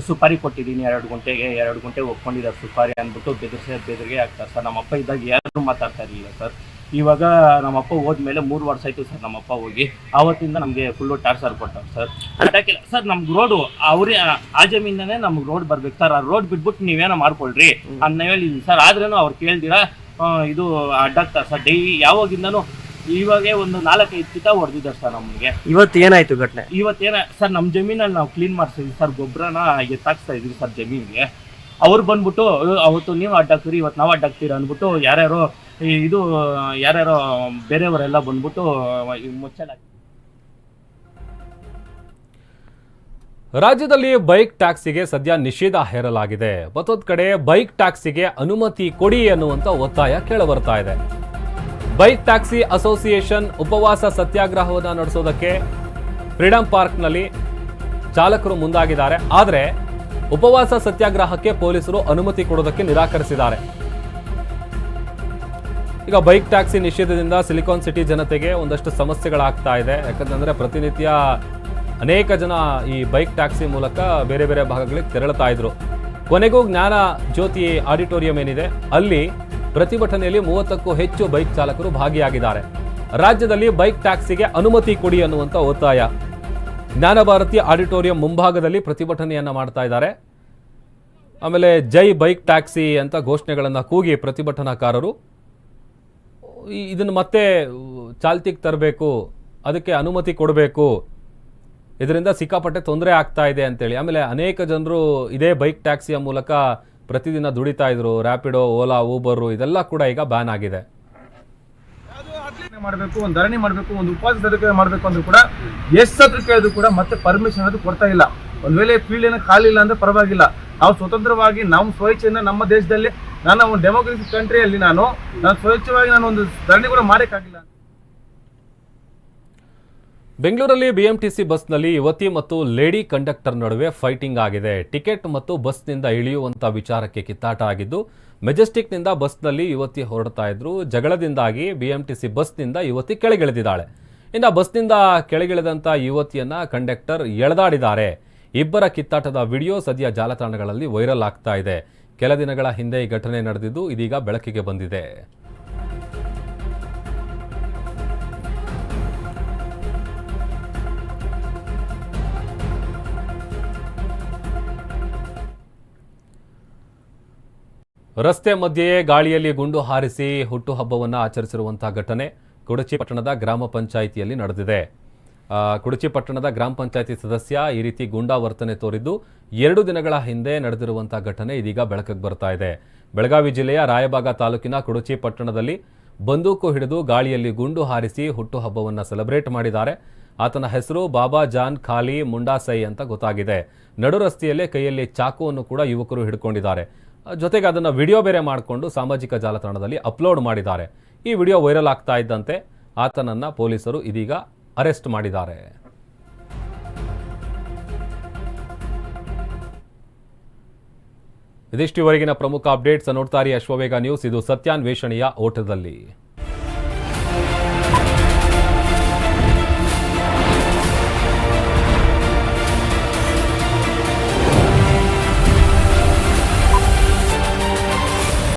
Speaker 13: ಸುಪಾರಿ ಕೊಟ್ಟಿದ್ದೀನಿ ಎರಡು ಗಂಟೆಗೆ ಎರಡು ಗಂಟೆ ಒಪ್ಕೊಂಡಿದ್ದಾರೆ ಸುಪಾರಿ ಅಂದ್ಬಿಟ್ಟು ಬೆದರಿಸಿ ಬೆದರಿಗೆ ಆಗ್ತಾರೆ. ಸರ್ ನಮ್ಮಪ್ಪ ಇದ್ದಾಗ ಯಾರು ಮಾತಾಡ್ತಾ ಇರಲಿಲ್ಲ ಸರ್. ಇವಾಗ ನಮ್ಮಪ್ಪ ಹೋದ್ಮೇಲೆ ಮೂರು ವರ್ಷ ಆಯ್ತು ಸರ್ ನಮ್ಮಪ್ಪ ಹೋಗಿ. ಆವತ್ತಿಂದ ನಮಗೆ ಫುಲ್ಲು ಟಾರ್ಸರ್ ಕೊಟ್ಟಾರೆ ಸರ್. ಅಡ್ಡಕ್ಕಿಲ್ಲ ಸರ್ ನಮ್ಗೆ ರೋಡು ಅವರೇ ಆ ಜಮೀನೇ ನಮ್ಗೆ ರೋಡ್ ಬರ್ಬೇಕು. ಸರ್ ಆ ರೋಡ್ ಬಿಟ್ಬಿಟ್ಟು ನೀವೇನೋ ಮಾಡ್ಕೊಳ್ರಿ. ಅನ್ನ ಹೇಳಿದ್ದೀನಿ ಸರ್. ಆದ್ರೂ ಅವ್ರು ಕೇಳ್ದಿರಾ ಇದು ಅಡ್ಡಾಗ್ತಾರೆ ಸರ್. ಡೈ ಯಾವಾಗಿಂದನೂ ಇವಾಗೆ ಒಂದು ನಾಲ್ಕೈದು ಕಿತ ಹೊಡೆದಿದ್ದಾರೆ ಸರ್ ನಮಗೆ.
Speaker 12: ಇವತ್ತು ಏನಾಯ್ತು ಘಟನೆ?
Speaker 13: ಇವತ್ತೇನ ಸರ್ ನಮ್ಮ ಜಮೀನಲ್ಲಿ ನಾವು ಕ್ಲೀನ್ ಮಾಡ್ಸಿದ್ವಿ ಸರ್ ಗೊಬ್ಬರನ ಎತ್ತಾಕ್ಸ್ತಾ ಇದೀವಿ ಸರ್ ಜಮೀನಿಗೆ. ಅವ್ರು ಬಂದ್ಬಿಟ್ಟು "ಅಯ್ಯೋ, ಅವತ್ತು ನೀವು ಅಡ್ಡಾಕ್ತೀರಿ ಇವತ್ತು ನಾವು ಅಡ್ಡಾಕ್ತೀರಿ ಅಂದ್ಬಿಟ್ಟು ಯಾರ್ಯಾರೋ ಈ ಇದು ಯಾರ್ಯಾರೋ ಬೇರೆಯವರೆಲ್ಲ ಬಂದ್ಬಿಟ್ಟು ಈ ಮುಚ್ಚಲ
Speaker 1: ರಾಜ್ಯದಲ್ಲಿ ಬೈಕ್ ಟ್ಯಾಕ್ಸಿಗೆ ಸದ್ಯ ನಿಷೇಧ ಹೇರಲಾಗಿದೆ. ಮತ್ತೊಂದು ಕಡೆ ಬೈಕ್ ಟ್ಯಾಕ್ಸಿಗೆ ಅನುಮತಿ ಕೊಡಿ ಅನ್ನುವಂಥ ಒತ್ತಾಯ ಕೇಳಬರ್ತಾ ಇದೆ. ಬೈಕ್ ಟ್ಯಾಕ್ಸಿ ಅಸೋಸಿಯೇಷನ್ ಉಪವಾಸ ಸತ್ಯಾಗ್ರಹವನ್ನು ನಡೆಸೋದಕ್ಕೆ ಫ್ರೀಡಂ ಪಾರ್ಕ್ನಲ್ಲಿ ಚಾಲಕರು ಮುಂದಾಗಿದ್ದಾರೆ. ಆದರೆ ಉಪವಾಸ ಸತ್ಯಾಗ್ರಹಕ್ಕೆ ಪೊಲೀಸರು ಅನುಮತಿ ಕೊಡೋದಕ್ಕೆ ನಿರಾಕರಿಸಿದ್ದಾರೆ. ಈಗ ಬೈಕ್ ಟ್ಯಾಕ್ಸಿ ನಿಷೇಧದಿಂದ ಸಿಲಿಕಾನ್ ಸಿಟಿ ಜನತೆಗೆ ಒಂದಷ್ಟು ಸಮಸ್ಯೆಗಳಾಗ್ತಾ ಇದೆ. ಯಾಕಂತಂದ್ರೆ ಪ್ರತಿನಿತ್ಯ ಅನೇಕ ಜನ ಈ ಬೈಕ್ ಟ್ಯಾಕ್ಸಿ ಮೂಲಕ ಬೇರೆ ಬೇರೆ ಭಾಗಗಳಿಗೆ ತೆರಳುತ್ತಾ ಇದ್ರು. ಕೊನೆಗೂ ಜ್ಞಾನ ಜ್ಯೋತಿ ಆಡಿಟೋರಿಯಂ ಏನಿದೆ, ಅಲ್ಲಿ ಪ್ರತಿಭಟನೆಯಲ್ಲಿ ಮೂವತ್ತಕ್ಕೂ ಹೆಚ್ಚು ಬೈಕ್ ಚಾಲಕರು ಭಾಗಿಯಾಗಿದ್ದಾರೆ. ರಾಜ್ಯದಲ್ಲಿ ಬೈಕ್ ಟ್ಯಾಕ್ಸಿಗೆ ಅನುಮತಿ ಕೊಡಿ ಅನ್ನುವಂಥ ಒತ್ತಾಯ. ಜ್ಞಾನ ಭಾರತಿ ಆಡಿಟೋರಿಯಂ ಮುಂಭಾಗದಲ್ಲಿ ಪ್ರತಿಭಟನೆಯನ್ನು ಮಾಡ್ತಾ ಇದ್ದಾರೆ. ಆಮೇಲೆ ಜೈ ಬೈಕ್ ಟ್ಯಾಕ್ಸಿ ಅಂತ ಘೋಷಣೆಗಳನ್ನು ಕೂಗಿ ಪ್ರತಿಭಟನಾಕಾರರು. ಇದನ್ನು ಮತ್ತೆ ಚಾಲ್ತಿಗೆ ತರಬೇಕು, ಅದಕ್ಕೆ ಅನುಮತಿ ಕೊಡಬೇಕು. ಇದರಿಂದ ಸಿಕ್ಕಾಪಟ್ಟೆ ತೊಂದರೆ ಆಗ್ತಾ ಇದೆ ಅಂತೇಳಿ. ಆಮೇಲೆ ಅನೇಕ ಜನರು ಇದೇ ಬೈಕ್ ಟ್ಯಾಕ್ಸಿಯ ಮೂಲಕ ಪ್ರತಿದಿನ ದುಡಿತಾ ಇದ್ರು ರ್ಯಾಪಿಡೋ ಓಲಾ ಊಬರು ಇದೆಲ್ಲ ಕೂಡ ಈಗ ಬ್ಯಾನ್ ಆಗಿದೆ.
Speaker 4: ಮಾಡಬೇಕು, ಒಂದು ಧರಣಿ ಮಾಡಬೇಕು, ಒಂದು ಉಪವಾಸ ಸತ್ಯಾಗ್ರಹ ಮಾಡಬೇಕು ಅಂದ್ರೂ ಕೂಡ ಎಷ್ಟು ಹತ್ರ ಕೇಳಿದ್ರು ಕೂಡ ಮತ್ತೆ ಪರ್ಮಿಷನ್ ಅದು ಕೊಡ್ತಾ ಇಲ್ಲ. ಒಂದ್ ವೇಳೆ ಫೀಲ್ಡ್ ಏನೋ ಖಾಲಿ ಇಲ್ಲ ಅಂದ್ರೆ ಪರವಾಗಿಲ್ಲ. ನಾವು ಸ್ವತಂತ್ರವಾಗಿ ನಮ್ಮ ಸ್ವೇಚ್ಛೆಯಿಂದ ನಮ್ಮ ದೇಶದಲ್ಲಿ ನಾನು ಒಂದು ಡೆಮೋಕ್ರಸಿ ಕಂಟ್ರಿಯಲ್ಲಿ ನಾನು ನಾನು ಸ್ವಚ್ಛವಾಗಿ ನಾನು ಒಂದು ಧರಣಿ ಕೂಡ ಮಾಡೋಕ್ಕಾಗಿಲ್ಲ.
Speaker 1: ಬೆಂಗಳೂರಲ್ಲಿ ಬಿಎಂಟಿಸಿ ಬಸ್ನಲ್ಲಿ ಯುವತಿ ಮತ್ತು ಲೇಡಿ ಕಂಡಕ್ಟರ್ ನಡುವೆ ಫೈಟಿಂಗ್ ಆಗಿದೆ. ಟಿಕೆಟ್ ಮತ್ತು ಬಸ್ನಿಂದ ಇಳಿಯುವಂತ ವಿಚಾರಕ್ಕೆ ಕಿತ್ತಾಟ ಆಗಿದ್ದು, ಮೆಜೆಸ್ಟಿಕ್ನಿಂದ ಬಸ್ನಲ್ಲಿ ಯುವತಿ ಹೊರಡ್ತಾ ಇದ್ರು. ಜಗಳದಿಂದಾಗಿ ಬಿಎಂಟಿಸಿ ಬಸ್ನಿಂದ ಯುವತಿ ಕೆಳಗಿಳಿದಿದ್ದಾಳೆ. ಇನ್ನು ಬಸ್ನಿಂದ ಕೆಳಗಿಳಿದಂತ ಯುವತಿಯನ್ನ ಕಂಡಕ್ಟರ್ ಎಳೆದಾಡಿದ್ದಾರೆ. ಇಬ್ಬರ ಕಿತ್ತಾಟದ ವಿಡಿಯೋ ಸದ್ಯ ಜಾಲತಾಣಗಳಲ್ಲಿ ವೈರಲ್ ಆಗ್ತಾ ಇದೆ. ಕೆಲ ದಿನಗಳ ಹಿಂದೆ ಈ ಘಟನೆ ನಡೆದಿದ್ದು, ಇದೀಗ ಬೆಳಕಿಗೆ ಬಂದಿದೆ. ರಸ್ತೆ ಮಧ್ಯೆಯೇ ಗಾಳಿಯಲ್ಲಿ ಗುಂಡು ಹಾರಿಸಿ ಹುಟ್ಟುಹಬ್ಬವನ್ನು ಆಚರಿಸಿರುವಂತಹ ಘಟನೆ ಕುಡಚಿ ಪಟ್ಟಣದ ಗ್ರಾಮ ಪಂಚಾಯಿತಿಯಲ್ಲಿ ನಡೆದಿದೆ. ಕುಡಚಿ ಪಟ್ಟಣದ ಗ್ರಾಮ ಪಂಚಾಯಿತಿ ಸದಸ್ಯ ಈ ರೀತಿ ಗೂಂಡಾ ವರ್ತನೆ ತೋರಿದ್ದು ಎರಡು ದಿನಗಳ ಹಿಂದೆ ನಡೆದಿರುವಂತಹ ಘಟನೆ ಇದೀಗ ಬೆಳಕಿಗೆ ಬರ್ತಾ ಇದೆ. ಬೆಳಗಾವಿ ಜಿಲ್ಲೆಯ ರಾಯಬಾಗ ತಾಲೂಕಿನ ಕುಡಚಿ ಪಟ್ಟಣದಲ್ಲಿ ಬಂದೂಕು ಹಿಡಿದು ಗಾಳಿಯಲ್ಲಿ ಗುಂಡು ಹಾರಿಸಿ ಹುಟ್ಟುಹಬ್ಬವನ್ನು ಸೆಲೆಬ್ರೇಟ್ ಮಾಡಿದ್ದಾರೆ. ಆತನ ಹೆಸರು ಬಾಬಾ ಜಾನ್ ಖಾಲಿ ಮುಂಡಾಸೈ ಅಂತ ಗೊತ್ತಾಗಿದೆ. ನಡು ರಸ್ತೆಯಲ್ಲೇ ಕೈಯಲ್ಲಿ ಚಾಕುವನ್ನು ಕೂಡ ಯುವಕರು ಹಿಡ್ಕೊಂಡಿದ್ದಾರೆ. ಜೊತೆಗೆ ಅದನ್ನು ವಿಡಿಯೋ ಬೇರೆ ಮಾಡಿಕೊಂಡು ಸಾಮಾಜಿಕ ಜಾಲತಾಣದಲ್ಲಿ ಅಪ್ಲೋಡ್ ಮಾಡಿದ್ದಾರೆ. ಈ ವಿಡಿಯೋ ವೈರಲ್ ಆಗ್ತಾ ಇದ್ದಂತೆ ಆತನನ್ನು ಪೊಲೀಸರು ಇದೀಗ ಅರೆಸ್ಟ್ ಮಾಡಿದ್ದಾರೆ. ಇದಿಷ್ಟುವರೆಗಿನ ಪ್ರಮುಖ ಅಪ್ಡೇಟ್ಸ್ ನೋಡ್ತಾರೆ ಅಶ್ವವೇಗ ನ್ಯೂಸ್. ಇದು ಸತ್ಯಾನ್ವೇಷಣೆಯ ಓಟದಲ್ಲಿ.